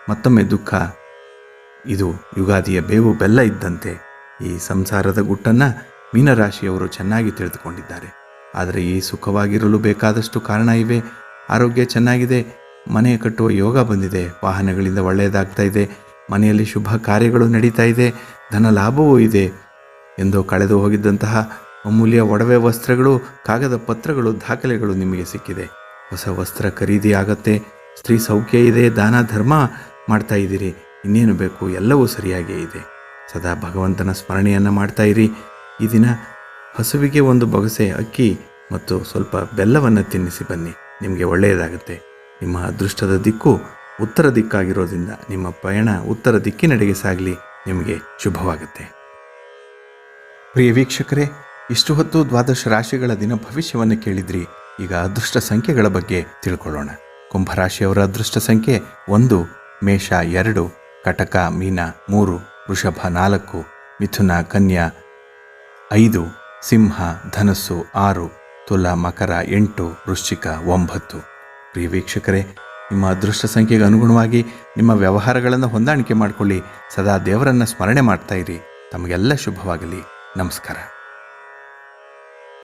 ಮತ್ತೊಮ್ಮೆ ದುಃಖ. ಇದು ಯುಗಾದಿಯ ಬೇವು ಬೆಲ್ಲ ಇದ್ದಂತೆ ಈ ಸಂಸಾರದ ಗುಟ್ಟನ್ನು ಮೀನರಾಶಿಯವರು ಚೆನ್ನಾಗಿ ತಿಳಿದುಕೊಂಡಿದ್ದಾರೆ. ಆದರೆ ಈ ಸುಖವಾಗಿರಲು ಬೇಕಾದಷ್ಟು ಕಾರಣ ಇವೆ. ಆರೋಗ್ಯ ಚೆನ್ನಾಗಿದೆ ಮನೆ ಕಟ್ಟುವ ಯೋಗ ಬಂದಿದೆ. ವಾಹನಗಳಿಂದ ಒಳ್ಳೆಯದಾಗ್ತಾ ಇದೆ. ಮನೆಯಲ್ಲಿ ಶುಭ ಕಾರ್ಯಗಳು ನಡೀತಾ ಇದೆ. ಧನ ಲಾಭವೂ ಇದೆ. ಎಂದು ಕಳೆದು ಹೋಗಿದ್ದಂತಹ ಅಮೂಲ್ಯ ಒಡವೆ ವಸ್ತ್ರಗಳು, ಕಾಗದ ಪತ್ರಗಳು, ದಾಖಲೆಗಳು ನಿಮಗೆ ಸಿಕ್ಕಿದೆ. ಹೊಸ ವಸ್ತ್ರ ಖರೀದಿ ಆಗತ್ತೆ. ಸ್ತ್ರೀ ಸೌಖ್ಯ ಇದೆ. ದಾನ, ಧರ್ಮ ಮಾಡ್ತಾ ಇದ್ದೀರಿ. ಇನ್ನೇನು ಬೇಕು? ಎಲ್ಲವೂ ಸರಿಯಾಗಿಯೇ ಇದೆ. ಸದಾ ಭಗವಂತನ ಸ್ಮರಣೆಯನ್ನು ಮಾಡ್ತಾ ಇರಿ. ಈ ದಿನ ಹಸುವಿಗೆ ಒಂದು ಬೊಗಸೆ, ಅಕ್ಕಿ ಮತ್ತು ಸ್ವಲ್ಪ ಬೆಲ್ಲವನ್ನು ತಿನ್ನಿಸಿ ಬನ್ನಿ. ನಿಮಗೆ ಒಳ್ಳೆಯದಾಗುತ್ತೆ. ನಿಮ್ಮ ಅದೃಷ್ಟದ ದಿಕ್ಕು ಉತ್ತರ ದಿಕ್ಕಾಗಿರೋದ್ರಿಂದ ನಿಮ್ಮ ಪಯಣ ಉತ್ತರ ದಿಕ್ಕಿನೆಡೆಗೆ ಸಾಗಲಿ. ನಿಮಗೆ ಶುಭವಾಗುತ್ತೆ. ಪ್ರಿಯ ವೀಕ್ಷಕರೇ, ಇಷ್ಟು ಹೊತ್ತು ದ್ವಾದಶ ರಾಶಿಗಳ ದಿನ ಭವಿಷ್ಯವನ್ನು ಕೇಳಿದ್ರಿ. ಈಗ ಅದೃಷ್ಟ ಸಂಖ್ಯೆಗಳ ಬಗ್ಗೆ ತಿಳ್ಕೊಳ್ಳೋಣ. ಕುಂಭರಾಶಿಯವರ ಅದೃಷ್ಟ ಸಂಖ್ಯೆ ಒಂದು, ಮೇಷ ಎರಡು, ಕಟಕ ಮೀನ ಮೂರು, ವೃಷಭ ನಾಲ್ಕು, ಮಿಥುನ ಕನ್ಯಾ ಐದು, ಸಿಂಹ ಧನಸ್ಸು ಆರು, ತುಲ ಮಕರ ಎಂಟು, ವೃಶ್ಚಿಕ ಒಂಬತ್ತು. ಪ್ರಿಯ ವೀಕ್ಷಕರೇ, ನಿಮ್ಮ ಅದೃಷ್ಟ ಸಂಖ್ಯೆಗೆ ಅನುಗುಣವಾಗಿ ನಿಮ್ಮ ವ್ಯವಹಾರಗಳನ್ನು ಹೊಂದಾಣಿಕೆ ಮಾಡಿಕೊಳ್ಳಿ. ಸದಾ ದೇವರನ್ನು ಸ್ಮರಣೆ ಮಾಡ್ತಾ ಇರಿ. ತಮಗೆಲ್ಲ ಶುಭವಾಗಲಿ. ನಮಸ್ಕಾರ.